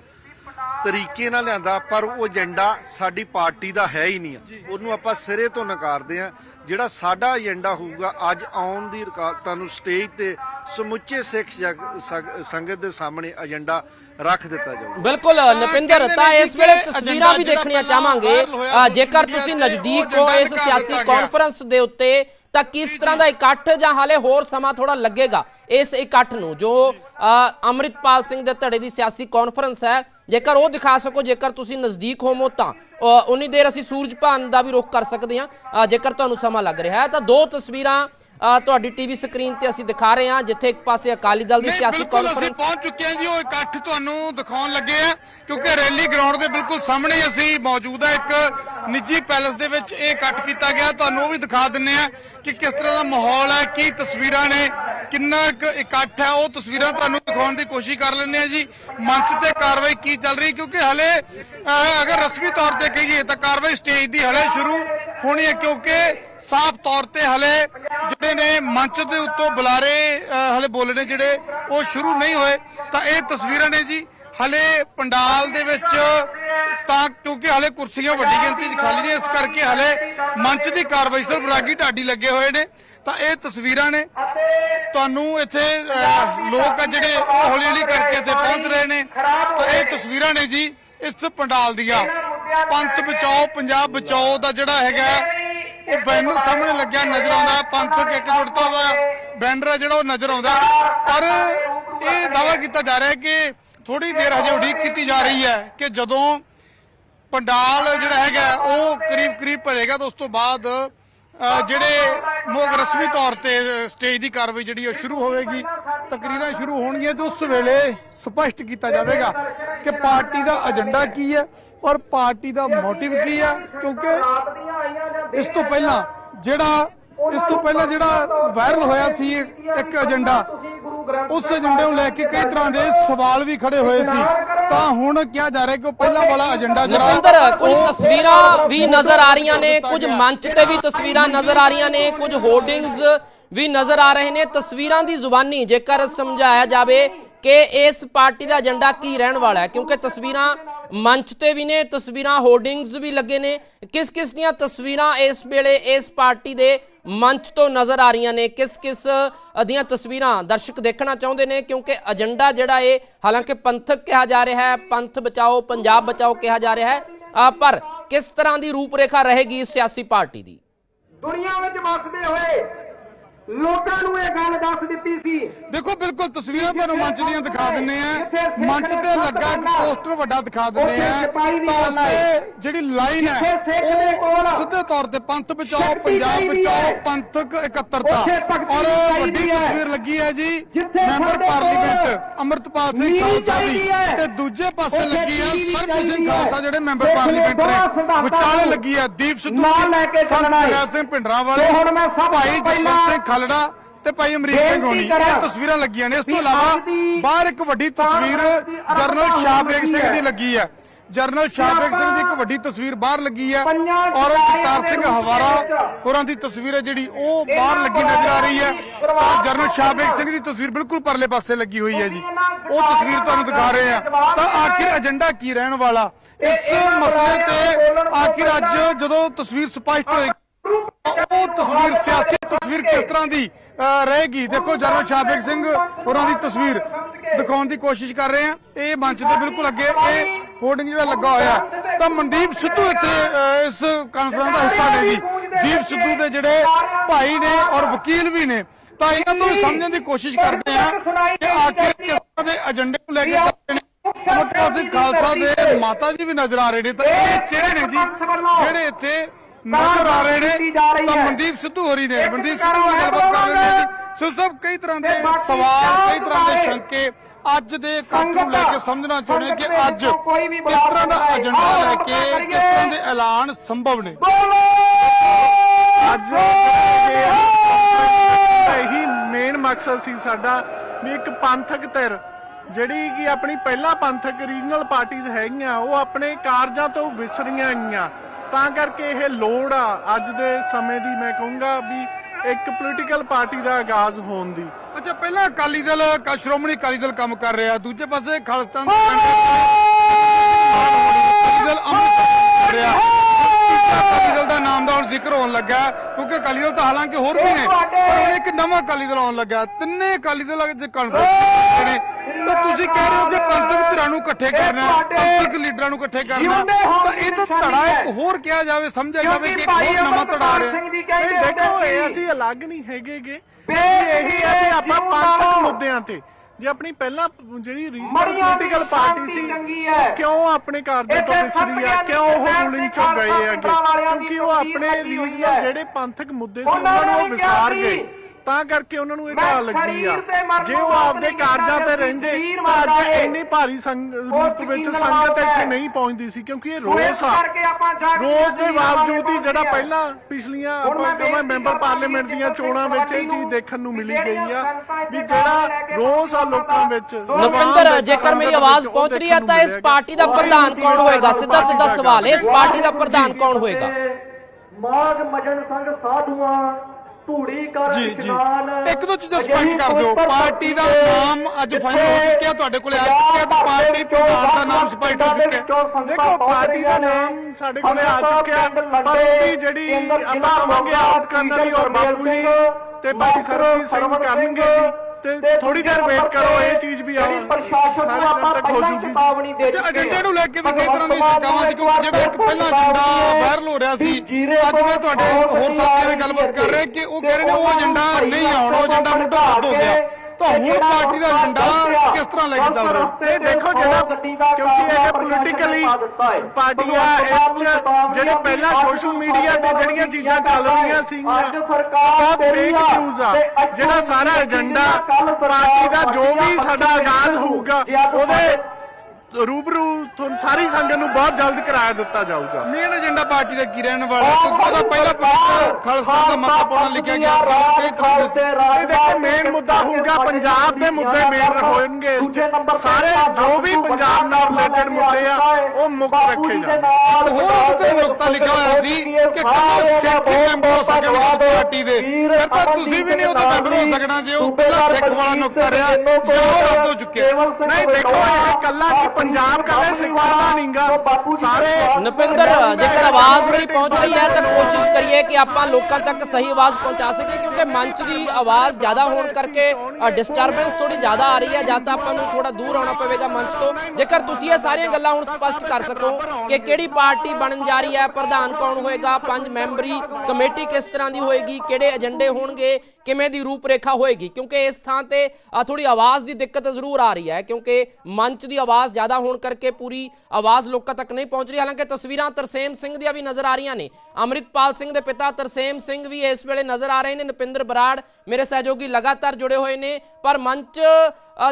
ਤਰੀਕੇ ਨਾਲ ਲਿਆਂਦਾ, ਪਰ ਉਹ ਏਜੰਡਾ ਸਾਡੀ ਪਾਰਟੀ ਦਾ ਹੈ ਹੀ ਨਹੀਂ। ਉਹਨੂੰ ਆਪਾਂ ਸਿਰੇ ਤੋਂ ਨਕਾਰਦੇ ਆ ਜਿਹੜਾ ਸਾਡਾ ਏਜੰਡਾ ਹੋਊਗਾ ਅੱਜ ਆਉਣ ਦੀ ਰਕਾਬਤਾਂ ਨੂੰ ਸਟੇਜ ਤੇ ਸਮੁੱਚੇ ਸਿੱਖ ਸੰਗਤ ਦੇ ਸਾਹਮਣੇ ਏਜੰਡਾ ਰੱਖ ਦਿੱਤਾ ਜਾਊਗਾ। ਬਿਲਕੁਲ ਨਪਿੰਦਰ ਤਾਂ ਇਸ ਵੇਲੇ ਤਸਵੀਰਾਂ ਵੀ ਦੇਖਣੀਆਂ ਚਾਹਾਂਗੇ। ਜੇਕਰ ਤੁਸੀਂ ਨਜ਼ਦੀਕ ਹੋ ਇਸ ਸਿਆਸੀ। ਕਾਨਫਰੰਸ ਦੇ ਉੱਤੇ ਤਾਂ ਕਿਸ ਤਰ੍ਹਾਂ ਦਾ ਇਕੱਠ ਜਾਂ ਹਾਲੇ ਹੋਰ ਸਮਾਂ ਥੋੜਾ ਲੱਗੇਗਾ ਇਸ ਇਕੱਠ ਨੂੰ ਜੋ ਅ, ਅੰਮ੍ਰਿਤਪਾਲ ਸਿੰਘ ਦੇ ਧੜੇ ਦੀ ਸਿਆਸੀ ਕਾਨਫਰੰਸ ਹੈ ਜੇਕਰ ਉਹ ਦਿਖਾ ਸਕੋ, ਜੇਕਰ ਤੁਸੀਂ ਨਜ਼ਦੀਕ ਹੋਵੋ ਤਾਂ ਉਨੀ ਦੇਰ ਅਸੀਂ ਸੂਰਜ ਭਾਨ ਦਾ ਵੀ ਰੁਖ ਕਰ ਸਕਦੇ ਹਾਂ। ਜੇਕਰ ਤੁਹਾਨੂੰ ਸਮਾਂ ਲੱਗ ਰਿਹਾ ਹੈ ਤਾਂ ਦੋ ਤਸਵੀਰਾਂ ਤੁਹਾਡੀ ਟੀਵੀ ਸਕਰੀਨ ਤੇ ਅਸੀਂ ਦਿਖਾ ਰਹੇ ਹਾਂ ਜਿੱਥੇ ਇੱਕ ਪਾਸੇ ਅਕਾਲੀ ਦਲ ਦੀ ਸਿਆਸੀ ਕਾਨਫਰੰਸ ਪਹੁੰਚ ਚੁੱਕੇ ਹਾਂ ਜੀ ਉਹ ਇਕੱਠ ਤੁਹਾਨੂੰ ਦਿਖਾਉਣ ਲੱਗੇ ਆ ਕਿਉਂਕਿ ਰੈਲੀ ਗਰਾਊਂਡ ਦੇ ਬਿਲਕੁਲ ਸਾਹਮਣੇ ਅਸੀਂ ਮੌਜੂਦ ਆ ਇੱਕ ਨਿੱਜੀ ਪੈਲਸ ਦੇ ਵਿੱਚ ਇਹ ਇਕੱਠ ਕੀਤਾ ਗਿਆ ਤੁਹਾਨੂੰ ਉਹ ਵੀ ਦਿਖਾ ਦਿੰਨੇ ਆ ਕਿ ਕਿਸ ਤਰ੍ਹਾਂ ਦਾ ਮਾਹੌਲ ਹੈ ਕੀ ਤਸਵੀਰਾਂ ਨੇ ਕਿੰਨਾ ਇਕੱਠ ਹੈ ਉਹ ਤਸਵੀਰਾਂ ਤੁਹਾਨੂੰ ਦਿਖਾਉਣ ਦੀ ਕੋਸ਼ਿਸ਼ ਕਰ ਲੈਂਦੇ ਆ ਜੀ। ਮੰਚ ਤੇ ਕਾਰਵਾਈ ਕੀ ਚੱਲ ਰਹੀ ਕਿਉਂਕਿ ਹਲੇ ਅਗਰ ਰਸਮੀ ਤੌਰ ਤੇ ਕਹੀਏ ਤਾਂ ਕਾਰਵਾਈ ਸਟੇਜ ਦੀ ਹਲੇ ਸ਼ੁਰੂ ਹੋਣੀ ਹੈ ਕਿਉਂਕਿ ਸਾਫ਼ ਤੌਰ ਤੇ ਹਲੇ ਜਿਹੜੇ ਨੇ ਮੰਚ ਦੇ ਉੱਤੋਂ ਬੁਲਾਰੇ ਅਹ, ਹਲੇ ਬੋਲਣੇ ਜਿਹੜੇ ਉਹ ਸ਼ੁਰੂ ਨਹੀਂ ਹੋਏ ਤਾਂ ਇਹ ਤਸਵੀਰਾਂ ਨੇ ਜੀ ਹਲੇ ਪੰਡਾਲ ਦੇ ਵਿੱਚ ਤਾਂ ਕਿਉਂਕਿ ਹਲੇ ਕੁਰਸੀਆਂ ਵੱਡੀ ਗਿਣਤੀ 'ਚ ਖਾਲੀ ਨੇ ਇਸ ਕਰਕੇ ਹਲੇ ਮੰਚ ਦੀ ਕਾਰਵਾਈ ਸਿਰਫ ਰਾਗੀ ਢਾਡੀ ਲੱਗੇ ਹੋਏ ਨੇ। ਤਾਂ ਇਹ ਤਸਵੀਰਾਂ ਨੇ ਤੁਹਾਨੂੰ ਇੱਥੇ ਲੋਕ ਆ ਜਿਹੜੇ ਉਹ ਹੌਲੀ ਹੌਲੀ ਕਰਕੇ ਇੱਥੇ ਪਹੁੰਚ ਰਹੇ ਨੇ। ਤਾਂ ਇਹ ਤਸਵੀਰਾਂ ਨੇ ਜੀ ਇਸ ਪੰਡਾਲ ਦੀਆਂ। ਪੰਥ ਬਚਾਓ ਪੰਜਾਬ ਬਚਾਓ ਦਾ ਜਿਹੜਾ ਹੈਗਾ ਉਹ ਬੈਨਰ ਸਾਹਮਣੇ ਲੱਗਿਆ ਨਜ਼ਰ ਆਉਂਦਾ ਪੰਥਕ ਇਕਜੁੱਟਤਾ ਦਾ ਬੈਨਰ ਹੈ ਜਿਹੜਾ ਉਹ ਨਜ਼ਰ ਆਉਂਦਾ। ਪਰ ਇਹ ਦਾਅਵਾ ਕੀਤਾ ਜਾ ਰਿਹਾ ਹੈ ਕਿ ਥੋੜੀ ਦੇਰ ਹਜੇ ਉਡੀਕ ਕੀਤੀ ਜਾ ਰਹੀ ਹੈ ਕਿ ਜਦੋਂ ਪੰਡਾਲ ਜਿਹੜਾ ਹੈਗਾ ਉਹ ਕਰੀਬ ਕਰੀਬ ਭਰੇਗਾ ਤਾਂ ਉਸ ਤੋਂ ਬਾਅਦ ਜਿਹੜੇ ਮੋਗ ਰਸਮੀ ਤੌਰ ਤੇ ਸਟੇਜ ਦੀ ਕਾਰਵਾਈ ਜਿਹੜੀ ਉਹ ਸ਼ੁਰੂ ਹੋਵੇਗੀ ਤਕਰੀਰਾਂ ਸ਼ੁਰੂ ਹੋਣਗੀਆਂ ਤੇ ਉਸ ਵੇਲੇ ਸਪਸ਼ਟ ਕੀਤਾ ਜਾਵੇਗਾ ਕਿ ਪਾਰਟੀ ਦਾ ਏਜੰਡਾ ਕੀ ਹੈ ਔਰ ਪਾਰਟੀ ਦਾ ਮੋਟਿਵ ਕੀ ਹੈ ਕਿਉਂਕਿ ਇਸ ਤੋਂ ਪਹਿਲਾਂ ਜਿਹੜਾ ਇਸ ਤੋਂ ਪਹਿਲਾਂ ਜਿਹੜਾ ਵਾਇਰਲ ਹੋਇਆ ਸੀ ਇੱਕ ਏਜੰਡਾ ਉਸ ਏਜੰਡੇ ਨੂੰ ਲੈ ਕੇ ਕਈ ਤਰ੍ਹਾਂ ਦੇ ਸਵਾਲ ਵੀ ਖੜੇ ਹੋਏ ਸੀ। ਤਾਂ ਹੁਣ ਕਿਹਾ ਜਾ ਰਿਹਾ ਕਿ ਉਹ ਪਹਿਲਾਂ ਵਾਲਾ ਏਜੰਡਾ ਜਿਹੜਾ ਨਰਿੰਦਰ ਕੁਝ ਤਸਵੀਰਾਂ ਵੀ ਨਜ਼ਰ ਆ ਰਹੀਆਂ ਨੇ ਕੁਝ ਮੰਚ ਤੇ ਵੀ ਤਸਵੀਰਾਂ ਨਜ਼ਰ ਆ ਰਹੀਆਂ ਨੇ ਕੁਝ ਹੋਰਡਿੰਗਸ ਵੀ ਨਜ਼ਰ ਆ ਰਹੇ ਨੇ ਤਸਵੀਰਾਂ ਦੀ ਜ਼ੁਬਾਨੀ, ਜੇਕਰ ਸਮਝਾਇਆ ਜਾਵੇ ਕਿ ਇਸ ਪਾਰਟੀ ਦਾ ਏਜੰਡਾ ਕੀ ਰਹਿਣ ਵਾਲਾ ਹੈ, ਕਿਉਂਕਿ ਤਸਵੀਰਾਂ ਮੰਚ ਤੇ ਵੀ ਨੇ, ਤਸਵੀਰਾਂ ਹੋਰਡਿੰਗਸ ਵੀ ਲੱਗੇ ਨੇ। ਕਿਸ ਕਿਸ ਦੀਆਂ ਤਸਵੀਰਾਂ ਇਸ ਵੇਲੇ ਇਸ ਪਾਰਟੀ ਦੇ ਮੰਚ ਤੋਂ ਨਜ਼ਰ ਆ ਰਹੀਆਂ ਨੇ? ਕਿਸ ਕਿਸ ਦੀਆਂ ਤਸਵੀਰਾਂ ਦਰਸ਼ਕ ਦੇਖਣਾ ਚਾਹੁੰਦੇ ਨੇ? ਕਿਉਂਕਿ ਏਜੰਡਾ ਜਿਹੜਾ ਇਹ, ਹਾਲਾਂਕਿ ਪੰਥਕ ਕਿਹਾ ਜਾ ਰਿਹਾ ਹੈ, ਪੰਥ ਬਚਾਓ, ਪੰਜਾਬ ਬਚਾਓ ਕਿਹਾ ਜਾ ਰਿਹਾ ਹੈ। ਪਰ ਕਿਸ ਤਰ੍ਹਾਂ ਦੀ ਰੂਪਰੇਖਾ ਰਹੇਗੀ ਸਿਆਸੀ ਪਾਰਟੀ ਦੀ? ਦੁਨੀਆ ਵਿੱਚ ਵਸਦੇ ਹੋਏ ਲੋਕਾਂ ਨੂੰ ਇਹ ਗੱਲ ਦੱਸ ਦਿੱਤੀ ਸੀ। ਦੇਖੋ ਬਿਲਕੁਲ ਤਸਵੀਰਾਂ ਤੁਹਾਨੂੰ ਮੰਚ ਦੀਆਂ ਦਿਖਾ ਦਿੰਨੇ ਆ। ਮੰਚ ਤੇ ਲੱਗਾ ਇੱਕ ਪੋਸਟਰ ਵੱਡਾ ਦਿਖਾ ਦਿੰਨੇ ਆ। ਤੇ ਜਿਹੜੀ ਲਾਈਨ ਹੈ ਉਹ ਸਿੱਧੇ ਤੌਰ ਤੇ ਪੰਥ ਬਚਾਓ ਪੰਜਾਬ ਬਚਾਓ ਪੰਥਕ ਇਕੱਤਰਤਾ। ਔਰ ਵੱਡੀ ਤਸਵੀਰ ਲੱਗੀ ਹੈ ਜੀ ਮੈਂਬਰ ਪਾਰਲੀਮੈਂਟ ਅਮਰਤਪਾਲ ਸਿੰਘ ਖਾਲਸਾ ਦੀ ਤੇ ਦੂਜੇ ਪਾਸੇ ਲੱਗੀ ਹੈ ਸਰਬਜੀਤ ਸਿੰਘ ਖਾਲਸਾ ਜਿਹੜੇ ਮੈਂਬਰ ਪਾਰਲੀਮੈਂਟ ਨੇ। ਵਿਚਾਲੇ ਲੱਗੀ ਹੈ ਦੀਪ ਸਿੱਧੂ ਨਾਲ ਲੈ ਕੇ ਚੱਲਣਾ ਸਿੰਘ ਭਿੰਡਰਾਂ ਵਾਲੇ ਤੇ ਹੁਣ ਮੈਂ ਸਭ ਭਾਈ ਜਸਵੰਤ ਸਿੰਘ ਖਾਲੜਾ ਤੇ ਭਾਈ ਅਮਰੀਕ ਸਿੰਘ ਹੋਣੀ। ਇਹ ਤਸਵੀਰਾਂ ਲੱਗੀਆਂ ਨੇ। ਇਸ ਤੋਂ ਇਲਾਵਾ ਬਾਹਰ ਇੱਕ ਵੱਡੀ ਤਸਵੀਰ ਜਰਨਲ ਸ਼ਾਹਬੇਗ ਸਿੰਘ। ਦੀ ਲੱਗੀ ਹੈ। ਜਰਨਲ ਸ਼ਾਹਬੇਗ ਸਿੰਘ ਦੀ ਇੱਕ ਵੱਡੀ ਤਸਵੀਰ ਬਾਹਰ ਲੱਗੀ ਹੈ। ਔਰ ਕਰਤਾਰ ਸਿੰਘ ਹਵਾਰਾ ਹੋਰਾਂ ਦੀ ਤਸਵੀਰ ਹੈ ਜਿਹੜੀ ਉਹ ਬਾਹਰ ਲੱਗੀ ਨਜ਼ਰ ਆ ਰਹੀ ਹੈ। ਤਾਂ ਜਰਨਲ ਸ਼ਾਹਬੇਗ ਸਿੰਘ ਦੀ ਤਸਵੀਰ ਬਿਲਕੁਲ ਪਰਲੇ ਪਾਸੇ ਲੱਗੀ ਹੋਈ ਹੈ ਜੀ। ਉਹ ਤਸਵੀਰ ਤੁਹਾਨੂੰ ਦਿਖਾ ਰਹੇ ਆ ਤਾਂ ਆਖਿਰ ਏਜੰਡਾ ਕੀ ਰਹਿਣ ਵਾਲਾ? ਇਸ ਮਸਲੇ ਤੇ ਆਖਿਰ ਅੱਜ ਜਦੋਂ ਤਸਵੀਰ ਸਪਸ਼ਟ ਹੋਏਗੀ ਉਹ ਤਸਵੀਰ ਸਿਆਸੀ ਤਸਵੀਰ ਕਿਸ ਤਰ੍ਹਾਂ ਦੀ ਰਹੇਗੀ? ਦੇਖੋ, ਜਨਰਲ ਸ਼ਾਹਬੇਗ ਸਿੰਘ ਹੋਰਾਂ ਦੀ ਤਸਵੀਰ ਦਿਖਾਉਣ ਦੀ ਕੋਸ਼ਿਸ਼ ਕਰ ਰਹੇ ਆ ਇਹ ਮੰਚ ਦੇ ਬਿਲਕੁਲ ਅੱਗੇ ਇਹ ਹੋਰਡਿੰਗ ਜਿਹੜਾ ਲੱਗਾ ਹੋਇਆ ਤਾਂ ਮਨਦੀਪ ਸਿੱਧੂ ਇੱਥੇ ਇਸ ਕਾਨਫਰੰਸ ਦਾ ਹਿੱਸਾ ਨੇ ਦੀਪ ਸਿੱਧੂ ਦੇ ਜਿਹੜੇ ਭਾਈ ਨੇ ਔਰ ਵਕੀਲ ਵੀ ਨੇ, ਤਾਂ ਇਹਨਾਂ ਨੂੰ ਸਮਝਣ ਦੀ ਕੋਸ਼ਿਸ਼ ਕਰਦੇ ਆ ਕਿ ਆਖਿਰ ਕਿਸ ਤਰ੍ਹਾਂ ਦੇ ਏਜੰਡੇ ਨੂੰ ਲੈ ਕੇ ਚੱਲਦੇ ਨੇ। ਅਮਰਪਾਲ ਖਾਲਸਾ ਦੇ ਮਾਤਾ ਜੀ ਵੀ ਨਜ਼ਰ ਆ ਰਹੇ ਨੇ। ਤਾਂ ਇਹ ਚਿਹਰੇ ਨੇ ਜੀ? ਜਿਹੜੇ ਇੱਥੇ ਨਜ਼ਰ ਆ ਰਹੇ ਨੇ ਤਾਂ ਮਨਦੀਪ ਸਿੱਧੂ ਹੋਰੀ ਨੇ ਮਨਦੀਪ ਸਿੱਧੂ ਨਾਲ ਗੱਲਬਾਤ ਕਰ ਰਹੇ ਨੇ ਸੋ ਸਭ ਕਈ ਤਰ੍ਹਾਂ ਦੇ ਸਵਾਲ ਕਈ ਤਰ੍ਹਾਂ ਦੇ ਸ਼ੰਕੇ ਅੱਜ ਦੇ ਇਕੱਠ ਨੂੰ ਲੈ ਕੇ ਸਮਝਣਾ ਚਾਹੁੰਦੇ ਕਿ ਅੱਜ ਕਿਸ ਤਰ੍ਹਾਂ ਦਾ ਏਜੰਡਾ ਲੈ ਕੇ ਕਿਸ ਤਰ੍ਹਾਂ ਦੇ ਐਲਾਨ ਸੰਭਵ ਨੇ? ਅੱਜ ਇਹੀ ਮੇਨ ਮਕਸਦ ਸੀ ਸਾਡਾ ਵੀ ਇੱਕ ਪੰਥਕ ਧਿਰ ਜਿਹੜੀ ਕਿ ਆਪਣੀ ਪਹਿਲਾਂ ਪੰਥਕ ਰੀਜਨਲ ਪਾਰਟੀਆਂ ਹੈਗੀਆਂ ਉਹ ਆਪਣੇ ਕਾਰਜਾਂ ਤੋਂ ਵਿਸਰੀਆਂ ਗਈਆਂ। ਤਾਂ ਕਰਕੇ ਇਹ ਲੋੜ ਆ ਅੱਜ ਦੇ ਸਮੇਂ ਦੀ ਮੈਂ ਕਹੂੰਗਾ ਵੀ ਇੱਕ ਪੋਲੀਟੀਕਲ ਪਾਰਟੀ ਦਾ ਆਗਾਜ਼ ਹੋਣ ਦੀ। ਅੱਛਾ ਪਹਿਲਾਂ ਅਕਾਲੀ ਦਲ ਕ- ਸ਼੍ਰੋਮਣੀ ਅਕਾਲੀ ਦਲ ਕੰਮ ਕਰ ਰਿਹਾ ਦੂਜੇ ਪਾਸੇ ਖਾਲਿਸਤਾਨ ਅਕਾਲੀ ਦਲ ਅੰਮ੍ਰਿਤ ਕਰ ਰਿਹਾ। ਤੀਜਾ ਅਕਾਲੀ ਦਲ ਦਾ ਨਾਮ ਦਾ ਹੁਣ ਜ਼ਿਕਰ ਹੋਣ ਲੱਗਾ ਕਿਉਂਕਿ ਅਕਾਲੀ ਦਲ ਤਾਂ ਹਾਲਾਂਕਿ ਹੋਰ ਵੀ ਨੇ ਪਰ ਹੁਣ ਇੱਕ ਨਵਾਂ ਅਕਾਲੀ ਦਲ ਆਉਣ ਲੱਗਾ ਤਿੰਨੇ ਅਕਾਲੀ ਦਲ ਅੱਜ ਕਾਨਫਰੰਸ ਨੇ। ਤਾਂ ਤੁਸੀਂ ਕਹਿ ਰਹੇ ਹੋ ਕਿ ਪੰਥਕ ਧਿਰਾਂ ਨੂੰ ਇਕੱਠੇ ਕਰਨਾ ਪੰਥਕ ਲੀਡਰਾਂ ਨੂੰ ਇਕੱਠੇ ਕਰਨਾ। ਤਾਂ ਇਹ ਤਾਂ ਧੜਾ ਇੱਕ ਹੋਰ ਕਿਹਾ ਜਾਵੇ ਸਮਝਿਆ ਜਾਵੇ ਕਿ ਇੱਕ ਹੋਰ ਨਵਾਂ ਧੜਾ ਆ ਰਿਹਾ ਨਹੀਂ ਦੇਖੋ ਇਹ ਅਸੀਂ ਅਲੱਗ ਨਹੀਂ ਹੈਗੇਗੇ ਇਹੀ ਹੈ ਕਿ ਆਪਾਂ ਪੰਥਕ ਮੁੱਦਿਆਂ ਤੇ। ਜੇ ਆਪਣੀ ਪਹਿਲਾਂ ਜਿਹੜੀ ਰੀਜਨਲ ਪੋਲੀਟੀਕਲ ਪਾਰਟੀ ਸੀ ਕਿਉਂ ਆਪਣੇ ਕਾਰਜਾਂ ਤੋਂ ਵਿਸਰੀ ਆ? ਕਿਉਂ ਉਹ ਰੂਲਿੰਗ ਚੋਂ ਗਏ ਹੈਗੇ ਕਿਉਂਕਿ ਉਹ ਆਪਣੇ ਰੀਜਨਲ ਜਿਹੜੇ ਪੰਥਕ ਮੁੱਦੇ ਸੀ ਉਹਨਾਂ ਨੂੰ ਵਿਸਾਰ ਗਏ। ਤਾਂ ਕਰਕੇ ਉਹਨਾਂ ਨੂੰ ਇਹ ਢਾਲ ਲੱਗੀ ਆ। ਜੇ ਉਹ ਆਪਦੇ ਕਾਰਜਾਂ ਤੇ ਰਹਿੰਦੇ ਅੱਜ ਇੰਨੀ ਭਾਰੀ ਰੂਪ ਵਿੱਚ ਸੰਗਤ ਇੱਥੇ ਨਹੀਂ ਪਹੁੰਚਦੀ ਸੀ ਕਿਉਂਕਿ ਇਹ ਰੋਸ ਆ। ਰੋਜ਼ ਦੇ ਬਾਵਜੂਦ ਹੀ ਜਿਹੜਾ ਪਹਿਲਾਂ ਪਿਛਲੀਆਂ ਆਪਾਂ ਕਹਾਂ ਮੈਂਬਰ ਪਾਰਲੀਮੈਂਟ ਦੀਆਂ ਚੋਣਾਂ ਵਿੱਚ ਇਹ ਚੀਜ਼ ਦੇਖਣ ਨੂੰ ਮਿਲੀ ਗਈ ਆ ਵੀ ਜਿਹੜਾ ਰੋਸ ਆ ਲੋਕਾਂ ਵਿੱਚ ਨਵਿੰਦਰ ਜੇਕਰ ਮੇਰੀ ਆਵਾਜ਼ ਪਹੁੰਚ ਰਹੀ ਹੈ ਤਾਂ ਇਸ ਪਾਰਟੀ ਦਾ ਪ੍ਰਧਾਨ ਕੌਣ ਹੋਏਗਾ? ਸਿੱਧਾ ਸਿੱਧਾ ਸਵਾਲ ਇਸ ਪਾਰਟੀ ਦਾ ਪ੍ਰਧਾਨ ਕੌਣ ਹੋਏਗਾ? ਮਾਗ ਮਜਨ ਸੰਗ ਸਾਧੂਆਂ ਧੂੜੀ ਕਰ ਜੀ, ਜੀ। ਇੱਕ ਦੋ ਚੀਜ਼ਾਂ ਸਪਸ਼ਟ ਕਰ ਦਿਓ। ਪਾਰਟੀ ਦਾ ਨਾਮ ਅੱਜ ਫਾਈਨਲ ਹੋ ਚੁੱਕਿਆ ਤੁਹਾਡੇ ਕੋਲੇ ਆ ਚੁੱਕਿਆ ਤਾਂ ਪਾਰਟੀ ਪ੍ਰਧਾਨ ਦਾ ਨਾਮ ਸਪਸ਼ਟ ਹੋ ਚੁੱਕਿਆ ਦੇਖੋ ਪਾਰਟੀ ਦਾ ਨਾਮ ਸਾਡੇ ਕੋਲੇ ਆ ਚੁੱਕਿਆ। ਪਰ ਉਹਦੀ ਜਿਹੜੀ ਆਪਾਂ ਆਵਾਂਗੇ ਆਊਟ ਕਰਨ ਵਾਲੀ ਔਰ ਬਾਪੂ ਜੀ ਤੇ ਭਾਈ ਸਰਬਜੀਤ ਸਿੰਘ ਕਰਨਗੇ ਜੀ। ਤੇ ਥੋੜੀ ਦੇਰ ਵੇਟ ਕਰੋ ਇਹ ਚੀਜ਼ ਵੀ ਆ। ਪ੍ਰਸ਼ਾਸਨ ਨੂੰ ਆਪਾਂ ਪਹਿਲਾਂ ਚੇਤਾਵਨੀ ਦੇ ਚੁੱਕੇ ਏਜੰਡੇ ਨੂੰ ਲੈ ਕੇ ਵੀ ਕਈ ਤਰ੍ਹਾਂ ਦੀ ਸ਼ੰਕਾਵਾਂ ਸੀ ਕਿਉਂਕਿ ਜਿਹੜਾ ਇੱਕ ਪਹਿਲਾਂ ਏਜੰਡਾ ਵਾਇਰਲ ਹੋ ਰਿਹਾ ਸੀ ਅੱਜ ਮੈਂ ਤੁਹਾਡੇ ਹੋਰ ਸਾਥੀਆਂ ਨਾਲ ਗੱਲਬਾਤ ਕਰ ਰਿਹਾ ਕਿ ਉਹ ਕਹਿ ਰਹੇ ਨੇ ਉਹ ਏਜੰਡਾ ਨਹੀਂ ਆਉਣਾ ਉਹ ਏਜੰਡਾ ਮੁੱਢਾ ਹੋ ਗਿਆ। ਤਾਂ ਹੁਣ ਪਾਰਟੀ ਦਾ ਏਜੰਡਾ ਕਿਸ ਤਰ੍ਹਾਂ ਲੈ ਕੇ ਚੱਲ ਰਿਹਾ ਇਹ ਦੇਖੋ ਜਿਹੜਾ ਕਿਉਂਕਿ ਇਹ ਪੋਲੀਟੀਕਲੀ ਪਾਰਟੀਆਂ ਇਸ ਚ ਜਿਹੜੇ ਪਹਿਲਾਂ ਸੋਸ਼ਲ ਮੀਡੀਆ ਤੇ ਜਿਹੜੀਆਂ ਚੀਜ਼ਾਂ ਚੱਲ ਰਹੀਆਂ ਸੀਗੀਆਂ ਬਹੁਤ ਫੇਕ ਨਿਊਜ਼ ਆ ਜਿਹੜਾ ਸਾਰਾ ਏਜੰਡਾ ਪਾਰਟੀ ਦਾ ਜੋ ਵੀ ਸਾਡਾ ਆਗਾਜ਼ ਹੋਊਗਾ ਉਹਦੇ ਰੂਬਰੂ ਤੁਹਾਨੂੰ ਸਾਰੀ ਸੰਗਤ ਨੂੰ ਬਹੁਤ ਜਲਦ ਕਰਾਇਆ ਦਿੱਤਾ ਜਾਊਗਾ। ਮੇਨ ਏਜੰਡਾ ਪਾਰਟੀ ਦਾ ਕੀ ਰਹਿਣ ਵਾਲਾ? ਕਿਉਂਕਿ ਉਹਦਾ ਪਹਿਲਾ ਖਾਲਸਾ ਦਾ ਮਤਾ ਪਾਉਣਾ ਲਿਖਿਆ ਗਿਆ। ਕਈ ਤਰ੍ਹਾਂ ਦੇ। ਇਹ ਦੇਖੋ ਮੇਨ ਮੁੱਦਾ ਹੋਊਗਾ ਪੰਜਾਬ ਦੇ ਮੁੱਦੇ ਮੇਨ ਹੋਣਗੇ ਇਸ ਸਾਰੇ ਜੋ ਵੀ ਪੰਜਾਬ ਨਾਲ ਰਿਲੇਟਡ ਮੁੱਦੇ ਆ ਉਹ ਮੁੱਖ ਰੱਖੇ ਜਾਣ। ਹੋਰ ਉਹਦੇ ਨੁਕਤਾ ਲਿਖਿਆ ਹੋਇਆ ਸੀ ਕਿ ਕੱਲੇ ਸਿੱਖ ਮੈਂਬਰ ਹੋ ਸਕਣਗੇ ਪਾਰਟੀ ਦੇ। ਫਿਰ ਤਾਂ ਤੁਸੀਂ ਵੀ ਨਹੀਂ ਉਹਦਾ ਮੈਂਬਰ ਹੋ ਸਕਣਾ ਜੇ ਉਹ ਪਹਿਲਾ ਸਿੱਖ ਵਾਲਾ ਨੁਕਤਾ ਰਿਹਾ ਜੋ ਰੱਦ ਹੋ ਚੁੱਕਿਆ ਨਹੀਂ ਦੇਖੋ ਇਹ ਕੱਲਾ ਕਿ ਪੰਜਾਬ ਕੱਲੇ ਸਿੱਖਾਂ ਨਹੀਂਗਾ ਸਾਰੇ ਨਪਿੰਦਰ ਜੇਕਰ ਆਵਾਜ਼ ਮੇਰੀ ਪਹੁੰਚ ਰਹੀ ਹੈ ਤਾਂ ਕੋਸ਼ਿਸ਼ ਕਰੀਏ ਕਿ ਆਪਾਂ ਲੋਕਾਂ ਤੱਕ ਸਹੀ ਆਵਾਜ਼ ਪਹੁੰਚਾ ਸਕੀਏ ਕਿਉਂਕਿ ਮੰਚ ਦੀ ਆਵਾਜ਼ ਜ਼ਿਆਦਾ ਹੋਣ ਕਰਕੇ ਡਿਸਟਰਬੈਂਸ ਥੋੜੀ ਜ਼ਿਆਦਾ ਆ ਰਹੀ ਹੈ ਜਾਂ ਤਾਂ ਆਪਾਂ ਨੂੰ ਥੋੜਾ ਦੂਰ ਆਉਣਾ ਪਵੇਗਾ ਮੰਚ ਤੋਂ। ਜੇਕਰ ਤੁਸੀਂ ਇਹ ਸਾਰੀਆਂ ਗੱਲਾਂ ਹੁਣ ਸਪਸ਼ਟ ਕਰ ਸਕੋ ਕਿ ਕਿਹੜੀ ਪਾਰਟੀ ਬਣਨ ਜਾ ਰਹੀ ਹੈ ਪ੍ਰਧਾਨ ਕੌਣ ਹੋਏਗਾ ਪੰਜ ਮੈਂਬਰੀ ਕਮੇਟੀ ਕਿਸ ਤਰ੍ਹਾਂ ਦੀ ਹੋਏਗੀ ਕਿਹੜੇ ਏਜੰਡੇ ਹੋਣਗੇ ਕਿਵੇਂ ਦੀ ਰੂਪਰੇਖਾ ਹੋਏਗੀ ਕਿਉਂਕਿ ਇਸ ਥਾਂ ਤੇ ਥੋੜੀ ਆਵਾਜ਼ ਦੀ ਦਿੱਕਤ ਜ਼ਰੂਰ ਆ ਰਹੀ ਹੈ ਕਿਉਂਕਿ ਮੰਚ ਦੀ ਆਵਾਜ਼ ਜ਼ਿਆਦਾ ਹੋਣ ਕਰਕੇ ਪੂਰੀ ਆਵਾਜ਼ ਲੋਕਾਂ ਤੱਕ ਨਹੀਂ ਪਹੁੰਚ ਰਹੀ। ਹਾਲਾਂਕਿ ਤਸਵੀਰਾਂ ਤਰਸੇਮ ਸਿੰਘ ਦੀਆਂ ਵੀ ਨਜ਼ਰ ਆ ਰਹੀਆਂ ਨੇ। ਅੰਮ੍ਰਿਤਪਾਲ ਸਿੰਘ ਦੇ ਪਿਤਾ ਤਰਸੇਮ ਸਿੰਘ ਵੀ ਇਸ ਵੇਲੇ ਨਜ਼ਰ ਆ ਰਹੇ ਨੇ। ਨਪਿੰਦਰ ਬਰਾੜ ਮੇਰੇ ਸਹਿਯੋਗੀ ਲਗਾਤਾਰ ਜੁੜੇ ਹੋਏ ਨੇ। ਪਰ ਮੰਚ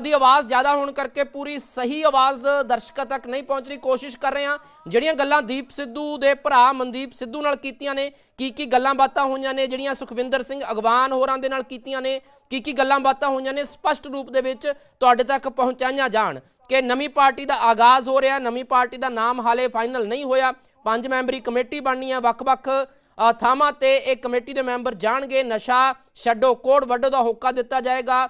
ਦੀ ਆਵਾਜ਼ ਜ਼ਿਆਦਾ ਹੋਣ ਕਰਕੇ ਪੂਰੀ ਸਹੀ ਆਵਾਜ਼ ਦਰਸ਼ਕਾਂ ਤੱਕ ਨਹੀਂ ਪਹੁੰਚ ਰਹੀ। ਕੋਸ਼ਿਸ਼ ਕਰ ਰਹੇ ਹਾਂ ਜਿਹੜੀਆਂ ਗੱਲਾਂ ਦੀਪ ਸਿੱਧੂ ਦੇ ਭਰਾ ਮਨਦੀਪ ਸਿੱਧੂ ਨਾਲ ਕੀਤੀਆਂ ਨੇ ਕੀ ਕੀ ਗੱਲਾਂ ਬਾਤਾਂ ਹੋਈਆਂ ਨੇ, ਜਿਹੜੀਆਂ ਸੁਖਵਿੰਦਰ ਸਿੰਘ ਅਗਵਾਨ ਹੋਰਾਂ ਦੇ ਨਾਲ ਕੀਤੀਆਂ ਨੇ ਕੀ ਕੀ ਗੱਲਾਂ ਬਾਤਾਂ ਹੋਈਆਂ ਨੇ, ਸਪਸ਼ਟ ਰੂਪ ਦੇ ਵਿੱਚ ਤੁਹਾਡੇ ਤੱਕ ਪਹੁੰਚਾਈਆਂ ਜਾਣ। ਕਿ ਨਵੀਂ ਪਾਰਟੀ ਦਾ ਆਗਾਜ਼ ਹੋ ਰਿਹਾ, ਨਵੀਂ ਪਾਰਟੀ ਦਾ ਨਾਮ ਹਾਲੇ ਫਾਈਨਲ ਨਹੀਂ ਹੋਇਆ। ਪੰਜ ਮੈਂਬਰੀ ਕਮੇਟੀ ਬਣਨੀ ਹੈ ਵੱਖ-ਵੱਖ ਥਾਵਾਂ ਤੇ ਇਹ ਕਮੇਟੀ ਦੇ ਮੈਂਬਰ ਜਾਣਗੇ। ਨਸ਼ਾ ਛੱਡੋ ਕੋਡ ਵੱਡੋ ਦਾ ਹੋਕਾ ਦਿੱਤਾ ਜਾਏਗਾ।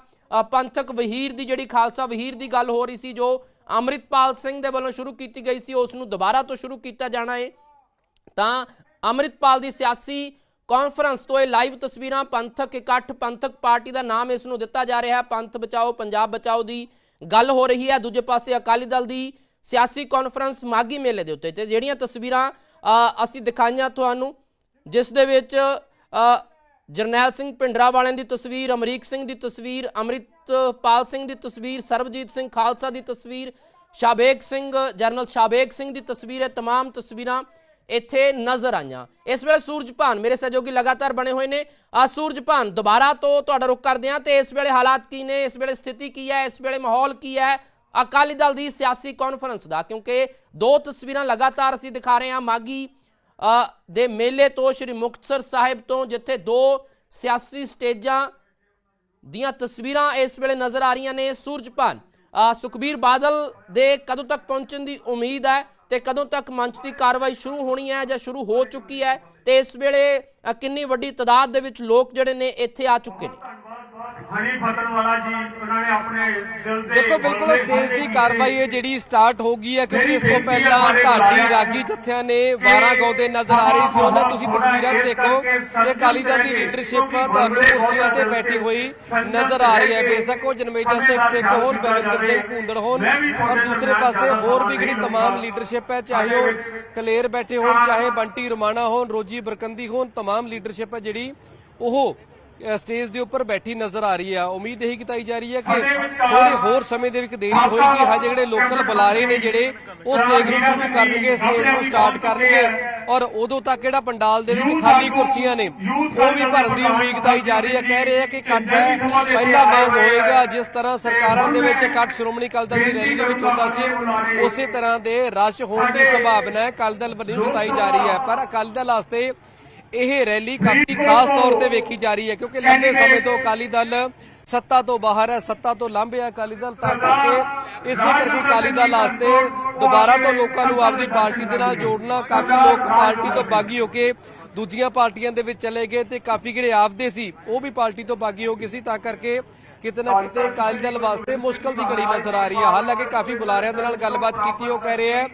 ਪੰਥਕ ਵਹੀਰ ਦੀ ਜਿਹੜੀ ਖਾਲਸਾ ਵਹੀਰ ਦੀ ਗੱਲ ਹੋ ਰਹੀ ਸੀ, ਜੋ ਅੰਮ੍ਰਿਤਪਾਲ ਸਿੰਘ ਦੇ ਵੱਲੋਂ ਸ਼ੁਰੂ ਕੀਤੀ ਗਈ ਸੀ, ਉਸ ਨੂੰ ਦੁਬਾਰਾ ਤੋਂ ਸ਼ੁਰੂ ਕੀਤਾ ਜਾਣਾ ਹੈ ਤਾਂ ਅੰਮ੍ਰਿਤਪਾਲ ਦੀ ਸਿਆਸੀ ਕਾਨਫਰੰਸ ਤੋਂ ਇਹ ਲਾਈਵ ਤਸਵੀਰਾਂ ਪੰਥਕ ਇਕੱਠ, ਪੰਥਕ ਪਾਰਟੀ ਦਾ ਨਾਮ ਇਸ ਨੂੰ ਦਿੱਤਾ ਜਾ ਰਿਹਾ। ਹੈ ਪੰਥ ਬਚਾਓ, ਪੰਜਾਬ ਬਚਾਓ ਦੀ ਗੱਲ ਹੋ ਰਹੀ ਹੈ ਦੂਜੇ ਪਾਸੇ ਅਕਾਲੀ ਦਲ ਦੀ ਸਿਆਸੀ ਕਾਨਫਰੰਸ ਮਾਗੀ ਮੇਲੇ ਦੇ ਉੱਤੇ ਤੇ ਜਿਹੜੀਆਂ ਤਸਵੀਰਾਂ ਅ, ਅਸੀਂ ਦਿਖਾਈਆਂ ਤੁਹਾਨੂੰ ਜਿਸ ਦੇ ਵਿੱਚ ਅ, ਜਰਨੈਲ ਸਿੰਘ ਪਿੰਡਰਾ ਵਾਲਿਆਂ ਦੀ ਤਸਵੀਰ ਅਮਰੀਕ ਸਿੰਘ ਦੀ ਤਸਵੀਰ ਅੰਮ੍ਰਿਤਪਾਲ ਸਿੰਘ ਦੀ ਤਸਵੀਰ ਸਰਬਜੀਤ ਸਿੰਘ ਖਾਲਸਾ ਦੀ ਤਸਵੀਰ ਸ਼ਾਬੇਗ ਸਿੰਘ ਜਰਨਲ ਸ਼ਾਬੇਗ ਸਿੰਘ ਦੀ ਤਸਵੀਰ ਇਹ तमाम ਤਸਵੀਰਾਂ ਇੱਥੇ ਨਜ਼ਰ ਆਈਆਂ। ਇਸ ਵੇਲੇ ਸੂਰਜਭਾਨ ਮੇਰੇ ਸਹਿਯੋਗੀ ਲਗਾਤਾਰ ਬਣੇ ਹੋਏ ਨੇ। ਆ ਸੂਰਜਭਾਨ ਦੁਬਾਰਾ ਤੋਂ ਤੁਹਾਡਾ ਰੁਖ ਕਰਦੇ ਹਾਂ ਤੇ ਇਸ ਵੇਲੇ ਹਾਲਾਤ ਕੀ ਨੇ? ਇਸ ਵੇਲੇ ਸਥਿਤੀ ਕੀ ਹੈ? ਇਸ ਵੇਲੇ ਮਾਹੌਲ ਕੀ ਹੈ? ਅਕਾਲੀ ਦਲ ਦੀ ਸਿਆਸੀ ਕਾਨਫਰੰਸ ਦਾ, ਕਿਉਂਕਿ ਦੋ ਤਸਵੀਰਾਂ ਲਗਾਤਾਰ ਅਸੀਂ ਦਿਖਾ ਰਹੇ ਹਾਂ। ਮਾਗੀ ਦੇ ਮੇਲੇ ਤੋਂ ਸ਼੍ਰੀ ਮੁਕਤਸਰ ਸਾਹਿਬ ਤੋਂ, ਜਿੱਥੇ ਦੋ ਸਿਆਸੀ ਸਟੇਜਾਂ ਦੀਆਂ ਤਸਵੀਰਾਂ ਇਸ ਵੇਲੇ ਨਜ਼ਰ ਆ ਰਹੀਆਂ ਨੇ। ਸੂਰਜਪਾਨ ਸੁਖਬੀਰ ਬਾਦਲ ਦੇ ਕਦੋਂ ਤੱਕ ਪਹੁੰਚਣ ਦੀ ਉਮੀਦ ਹੈ? ਤੇ ਕਦੋਂ ਤੱਕ ਮੰਚ ਦੀ ਕਾਰਵਾਈ ਸ਼ੁਰੂ ਹੋਣੀ ਹੈ ਜਾਂ ਸ਼ੁਰੂ ਹੋ ਚੁੱਕੀ ਹੈ ਤੇ ਇਸ ਵੇਲੇ ਕਿੰਨੀ ਵੱਡੀ ਤਾਦਾਦ ਦੇ ਵਿੱਚ ਲੋਕ ਜਿਹੜੇ ਨੇ ਇੱਥੇ ਆ ਚੁੱਕੇ ਨੇ? ਹਣੀ ਫਤਨ ਵਾਲਾ ਜੀ ਉਹਨਾਂ ਨੇ ਆਪਣੇ ਦਿਲ ਦੇ ਦੇਖੋ ਬਿਲਕੁਲ ਸੇਜ ਦੀ ਕਾਰਵਾਈ ਹੈ ਜਿਹੜੀ ਸਟਾਰਟ ਹੋ ਗਈ ਹੈ ਕਿਉਂਕਿ ਇਸ ਤੋਂ ਪਹਿਲਾਂ ਢਾਡੀ ਰਾਗੀ ਜਥਿਆਂ ਨੇ ਵਾਰਾਂ ਗਾਉਂਦੇ ਨਜ਼ਰ ਆ ਰਹੀ ਸੀ ਉਹਨਾਂ ਤੁਸੀਂ ਤਸਵੀਰਾਂ 'ਚ ਦੇਖੋ ਕਿ ਅਕਾਲੀ ਦਲ ਦੀ ਲੀਡਰਸ਼ਿਪ ਤੁਹਾਨੂੰ ਕੁਰਸੀਆਂ ਤੇ ਬੈਠੀ ਹੋਈ ਨਜ਼ਰ ਆ ਰਹੀ ਹੈ ਬੇਸ਼ੱਕ ਉਹ ਜਨਮੇਜਾ ਸਿੰਘ ਸਿੱਖ ਹੋਣ ਬਲਵਿੰਦਰ ਸਿੰਘ ਭੂੰਦੜ ਹੋਣ ਔਰ ਦੂਸਰੇ ਪਾਸੇ ਹੋਰ ਵੀ ਜਿਹੜੀ तमाम ਲੀਡਰਸ਼ਿਪ ਹੈ ਚਾਹੇ ਉਹ ਕਲੇਰ ਬੈਠੇ ਹੋਣ ਚਾਹੇ ਬੰਟੀ ਰਮਾਣਾ ਹੋਣ ਰੋਜੀ ਬਰਕੰਦੀ ਹੋਣ तमाम ਲੀਡਰਸ਼ਿਪ ਹੈ ਜਿਹੜੀ ਉਹ ਅ, ਸਟੇਜ ਦੇ ਉੱਪਰ ਬੈਠੀ ਨਜ਼ਰ ਆ ਰਹੀ ਆ। ਉਮੀਦ ਇਹੀ ਕਿਤਾਈ ਜਾ ਰਹੀ ਹੈ ਕਿ ਥੋੜੀ ਹੋਰ ਸਮੇਂ ਦੇ ਵਿੱਚ ਦੇਰੀ ਹੋਏਗੀ। ਹਜੇ ਜਿਹੜੇ ਲੋਕਲ ਬੁਲਾਰੇ ਨੇ ਜਿਹੜੇ ਉਹ ਸਟੇਜ ਨੂੰ ਸ਼ੁਰੂ ਕਰਨਗੇ ਸਟੇਜ ਨੂੰ ਸਟਾਰਟ ਕਰਨਗੇ ਔਰ ਉਦੋਂ ਤੱਕ ਜਿਹੜਾ ਪੰਡਾਲ ਦੇ ਵਿੱਚ ਖਾਲੀ ਕੁਰਸੀਆਂ ਨੇ ਉਹ ਵੀ ਭਰਨ ਦੀ ਉਮੀਦ ਕਿਤਾਈ ਜਾ ਰਹੀ ਹੈ। ਕਹਿ ਰਹੇ ਆ ਕਿ ਇਕੱਠ ਹੈ। ਪਹਿਲਾ ਵਾਂਗ ਹੋਏਗਾ ਜਿਸ ਤਰ੍ਹਾਂ ਸਰਕਾਰਾਂ ਦੇ ਵਿੱਚ ਇਕੱਠ ਸ਼੍ਰੋਮਣੀ ਅਕਾਲੀ ਦਲ ਦੀ ਰੈਲੀ ਦੇ ਵਿੱਚ ਹੁੰਦਾ ਸੀ ਉਸੇ ਤਰ੍ਹਾਂ ਦੇ ਰਸ਼ ਹੋਣ ਦੀ ਸੰਭਾਵਨਾ ਹੈ। ਅਕਾਲੀ ਦਲ ਵੱਲੋਂ ਜਤਾਈ ਜਾ ਰਹੀ ਹੈ। ਪਰ ਅਕਾਲੀ ਦਲ ਵਾਸਤੇ ਇਹ ਰੈਲੀ ਕਾਫੀ ਖਾਸ ਤੌਰ ਤੇ ਵੇਖੀ ਜਾ ਰਹੀ ਹੈ, ਕਿਉਂਕਿ ਲੰਬੇ ਸਮੇਂ ਤੋਂ ਅਕਾਲੀ ਦਲ ਸੱਤਾ ਤੋਂ ਬਾਹਰ ਹੈ, ਸੱਤਾ ਤੋਂ ਲਾਂਭੇ ਅਕਾਲੀ ਦਲ, ਤਾਂ ਕਰਕੇ ਇਸੇ ਕਰਕੇ ਅਕਾਲੀ ਦਲ ਵਾਸਤੇ ਦੁਬਾਰਾ ਤੋਂ ਲੋਕਾਂ ਨੂੰ ਆਪਦੀ ਪਾਰਟੀ ਦੇ ਨਾਲ ਜੋੜਨਾ, ਕਾਫੀ ਲੋਕ ਪਾਰਟੀ ਤੋਂ ਬਾਗੀ ਹੋ ਕੇ ਦੂਜੀਆਂ ਪਾਰਟੀਆਂ ਦੇ ਵਿੱਚ ਚਲੇ ਗਏ ਤੇ ਕਾਫੀ ਜਿਹੜੇ ਆਪਦੇ ਸੀ, ਉਹ ਵੀ ਪਾਰਟੀ ਤੋਂ ਬਾਗੀ ਹੋ ਗਏ ਸੀ, ਤਾਂ ਕਰਕੇ ਕਿਤੇ ਨਾ ਕਿਤੇ ਅਕਾਲੀ ਦਲ ਵਾਸਤੇ ਮੁਸ਼ਕਲ ਦੀ ਘੜੀ ਨਜ਼ਰ ਆ ਰਹੀ ਹੈ। ਹਾਲਾਂਕਿ ਕਾਫੀ ਬੁਲਾਰਿਆਂ ਦੇ ਨਾਲ ਗੱਲਬਾਤ ਕੀਤੀ, ਉਹ ਕਹਿ ਰਹੇ ਹੈ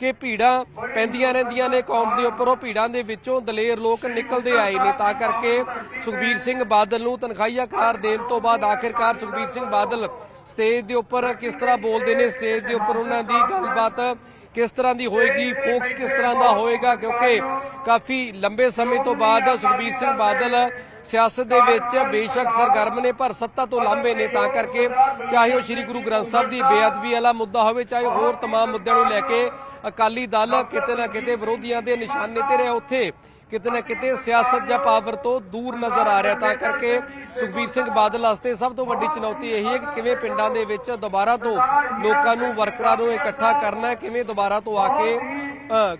ਕਿ ਭੀੜਾਂ ਪੈਂਦੀਆਂ ਰਹਿੰਦੀਆਂ ਨੇ ਕੌਮ ਦੇ ਉੱਪਰ। ਉਹ ਭੀੜਾਂ ਦੇ ਵਿੱਚੋਂ ਦਲੇਰ ਲੋਕ ਨਿਕਲਦੇ ਆਏ ਨੇ। ਤਾਂ ਕਰਕੇ ਸੁਖਬੀਰ ਸਿੰਘ ਬਾਦਲ ਨੂੰ ਤਨਖਾਹੀਆ ਕਰਾਰ ਦੇਣ ਤੋਂ ਬਾਅਦ ਆਖਿਰਕਾਰ ਸੁਖਬੀਰ ਸਿੰਘ ਬਾਦਲ ਸਟੇਜ ਦੇ ਉੱਪਰ ਕਿਸ ਤਰ੍ਹਾਂ ਬੋਲਦੇ ਨੇ, ਸਟੇਜ ਦੇ ਉੱਪਰ ਉਹਨਾਂ ਦੀ ਗੱਲਬਾਤ ਕਿਸ ਤਰ੍ਹਾਂ ਦੀ ਹੋਏਗੀ ਫੋਕਸ ਕਿਸ ਤਰ੍ਹਾਂ ਦਾ ਹੋਏਗਾ ਕਿਉਂਕਿ ਕਾਫੀ ਲੰਬੇ ਸਮੇਂ ਤੋਂ ਬਾਅਦ ਸੁਖਬੀਰ ਸਿੰਘ ਬਾਦਲ ਸਿਆਸਤ ਦੇ ਵਿੱਚ ਬੇਸ਼ੱਕ ਸਰਗਰਮ ਨੇ ਪਰ ਸੱਤਾ ਤੋਂ ਲਾਂਭੇ ਨੇ ਤਾਂ ਕਰਕੇ ਚਾਹੇ ਉਹ ਸ੍ਰੀ ਗੁਰੂ ਗ੍ਰੰਥ ਸਾਹਿਬ ਦੀ ਬੇਅਦਬੀ ਵਾਲਾ ਮੁੱਦਾ ਹੋਵੇ ਚਾਹੇ ਹੋਰ तमाम ਮੁੱਦਿਆਂ ਨੂੰ ਲੈ ਕੇ ਅਕਾਲੀ ਦਲ ਕਿਤੇ ਨਾ ਕਿਤੇ ਵਿਰੋਧੀਆਂ ਦੇ ਨਿਸ਼ਾਨੇ ਤੇ ਰਿਹਾ ਉੱਥੇ ਕਿਤੇ ਨਾ ਕਿਤੇ ਸਿਆਸਤ ਜਾਂ ਪਾਵਰ ਤੋਂ ਦੂਰ ਨਜ਼ਰ ਆ ਰਿਹਾ, ਤਾਂ ਕਰਕੇ ਸੁਖਬੀਰ ਸਿੰਘ ਬਾਦਲ ਵਾਸਤੇ ਸਭ ਤੋਂ ਵੱਡੀ ਚੁਣੌਤੀ ਇਹੀ ਹੈ ਕਿ ਕਿਵੇਂ ਪਿੰਡਾਂ ਦੇ ਵਿੱਚ ਦੁਬਾਰਾ ਤੋਂ ਲੋਕਾਂ ਨੂੰ ਵਰਕਰਾਂ ਨੂੰ ਇਕੱਠਾ ਕਰਨਾ ਹੈ ਕਿਵੇਂ ਦੁਬਾਰਾ ਤੋਂ ਆ ਕੇ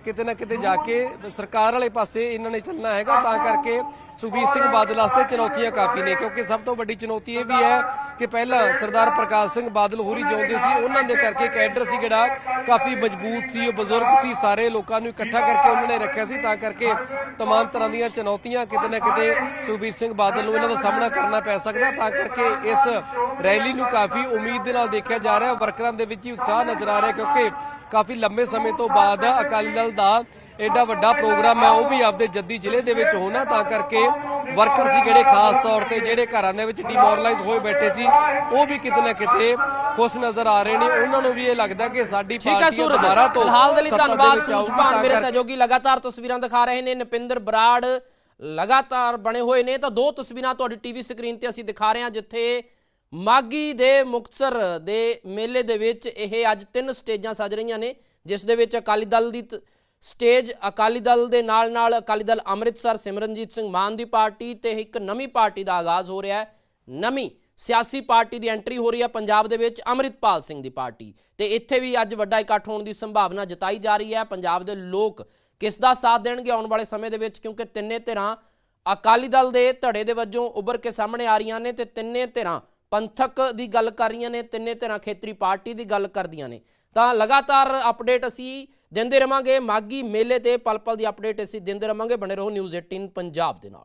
ਕਿਤੇ ਨਾ ਕਿਤੇ ਜਾ ਕੇ ਸਰਕਾਰ ਵਾਲੇ ਪਾਸੇ ਇਹਨਾਂ ਨੇ ਚੱਲਣਾ ਹੈਗਾ, ਤਾਂ ਕਰਕੇ ਸੁਖਬੀਰ ਸਿੰਘ ਬਾਦਲ ਵਾਸਤੇ ਚੁਣੌਤੀਆਂ ਕਾਫੀ ਨੇ ਕਿਉਂਕਿ ਸਭ ਤੋਂ ਵੱਡੀ ਚੁਣੌਤੀ ਇਹ ਵੀ ਹੈ ਕਿ ਪਹਿਲਾਂ ਸਰਦਾਰ ਪ੍ਰਕਾਸ਼ ਸਿੰਘ ਬਾਦਲ ਹੋਰੀ ਜਿਉਂਦੇ ਸੀ ਉਹਨਾਂ ਦੇ ਕਰਕੇ ਕੈਡਰ ਸੀ ਜਿਹੜਾ ਕਾਫੀ ਮਜ਼ਬੂਤ ਸੀ ਉਹ ਬਜ਼ੁਰਗ ਸੀ ਸਾਰੇ ਲੋਕਾਂ ਨੂੰ ਇਕੱਠਾ ਕਰਕੇ ਉਹਨਾਂ ਨੇ ਰੱਖਿਆ ਸੀ ਤਾਂ ਕਰਕੇ तमाम ਤਰ੍ਹਾਂ ਦੀਆਂ ਚੁਣੌਤੀਆਂ ਕਿਤੇ ਨਾ ਕਿਤੇ ਸੁਖਬੀਰ ਸਿੰਘ ਬਾਦਲ ਨੂੰ ਇਹਨਾਂ ਦਾ ਸਾਹਮਣਾ ਕਰਨਾ ਪੈ ਸਕਦਾ ਤਾਂ ਕਰਕੇ ਇਸ ਰੈਲੀ ਨੂੰ ਕਾਫੀ ਉਮੀਦ ਦੇ ਨਾਲ ਦੇਖਿਆ ਜਾ ਰਿਹਾ ਵਰਕਰਾਂ ਦੇ ਵਿੱਚ ਹੀ ਉਤਸ਼ਾਹ ਨਜ਼ਰ ਆ ਰਿਹਾ ਕਿਉਂਕਿ ਕਾਫੀ ਲੰਬੇ ਸਮੇਂ ਤੋਂ ਬਾਅਦ ਅਕਾਲੀ ਦਲ ਦਾ ਐਡਾ ਵੱਡਾ ਪ੍ਰੋਗਰਾਮ ਹੈ ਉਹ ਵੀ ਆਪਦੇ ਜੱਦੀ ਜ਼ਿਲ੍ਹੇ ਦੇ ਵਿੱਚ ਹੋਣਾ ਤਾਂ ਕਰਕੇ ਵਰਕਰ ਸੀ ਜਿਹੜੇ ਖਾਸ ਤੌਰ ਤੇ ਜਿਹੜੇ ਘਰਾਂ ਦੇ ਵਿੱਚ ਡਿਮੋਰਲਾਈਜ਼ ਹੋਏ ਬੈਠੇ ਸੀ ਉਹ ਵੀ ਕਿਤੇ ਨਾ ਕਿਤੇ ਖੁਸ਼ ਨਜ਼ਰ ਆ ਰਹੇ ਨੇ। ਉਹਨਾਂ ਨੂੰ ਵੀ ਇਹ ਲੱਗਦਾ ਕਿ ਸਾਡੀ ਪਾਰਟੀ ਦੁਬਾਰਾ ਤੋਂ ਫਿਲਹਾਲ ਦੇ ਲਈ ਧੰਨਵਾਦ ਤਾਂ ਮੇਰੇ ਸਹਿਯੋਗੀ ਲਗਾਤਾਰ ਤਸਵੀਰਾਂ ਦਿਖਾ ਰਹੇ ਨੇ। ਨਪਿੰਦਰ ਬਰਾੜ ਲਗਾਤਾਰ ਬਣੇ ਹੋਏ ਨੇ। ਤਾਂ ਦੋ ਤਸਵੀਰਾਂ ਤੁਹਾਡੀ ਟੀਵੀ ਸਕਰੀਨ ਤੇ ਅਸੀਂ ਦਿਖਾ ਰਹੇ ਹਾਂ ਜਿੱਥੇ ਮਾਗੀ ਦੇ ਮੁਕਤਸਰ ਦੇ ਮੇਲੇ ਦੇ ਵਿੱਚ ਇਹ ਅੱਜ ਤਿੰਨ ਸਟੇਜਾਂ ਸਜ ਰਹੀਆਂ ਨੇ ਜਿਸ ਦੇ ਵਿੱਚ ਅਕਾਲੀ ਦਲ ਦੀ ਸਟੇਜ ਅਕਾਲੀ ਦਲ ਦੇ ਨਾਲ ਨਾਲ ਅਕਾਲੀ ਦਲ ਅੰਮ੍ਰਿਤਸਰ, ਸਿਮਰਨਜੀਤ ਸਿੰਘ ਮਾਨ ਦੀ ਪਾਰਟੀ ਤੇ ਇੱਕ ਨਵੀਂ ਪਾਰਟੀ ਦਾ ਆਗਾਜ਼ ਹੋ ਰਿਹਾ ਹੈ। ਨਵੀਂ ਸਿਆਸੀ ਪਾਰਟੀ ਦੀ ਐਂਟਰੀ ਹੋ ਰਹੀ ਹੈ ਪੰਜਾਬ ਦੇ ਵਿੱਚ ਅੰਮ੍ਰਿਤਪਾਲ ਸਿੰਘ ਦੀ ਪਾਰਟੀ ਤੇ ਇੱਥੇ ਵੀ ਅੱਜ ਵੱਡਾ ਇਕੱਠ ਹੋਣ ਦੀ ਸੰਭਾਵਨਾ ਜਤਾਈ ਜਾ ਰਹੀ ਹੈ। ਪੰਜਾਬ ਦੇ ਲੋਕ ਕਿਸ ਦਾ ਸਾਥ ਦੇਣਗੇ ਆਉਣ ਵਾਲੇ ਸਮੇਂ ਦੇ ਵਿੱਚ? ਕਿਉਂਕਿ ਤਿੰਨੇ ਧਿਰਾਂ ਅਕਾਲੀ ਦਲ ਦੇ ਧੜੇ ਦੇ ਵਜੋਂ ਉੱਭਰ ਕੇ ਸਾਹਮਣੇ ਆ ਰਹੀਆਂ ਨੇ ਤੇ ਤਿੰਨੇ ਧਿਰਾਂ ਪੰਥਕ ਦੀ ਗੱਲ ਕਰ ਰਹੀਆਂ ਨੇ, ਤਿੰਨੇ ਧਿਰਾਂ ਖੇਤਰੀ ਪਾਰਟੀ ਦੀ ਗੱਲ ਕਰਦੀਆਂ ਨੇ। ਤਾਂ ਲਗਾਤਾਰ ਅਪਡੇਟ ਅਸੀਂ ਦਿੰਦੇ ਰਵਾਂਗੇ ਮਾਗੀ ਮੇਲੇ ਤੇ ਪਲ ਪਲ ਦੀ ਅਪਡੇਟ ਅਸੀਂ ਦਿੰਦੇ ਰਵਾਂਗੇ। ਬਣੇ ਰਹੋ ਨਿਊਜ਼ 18 ਪੰਜਾਬ ਦੇ ਨਾਲ।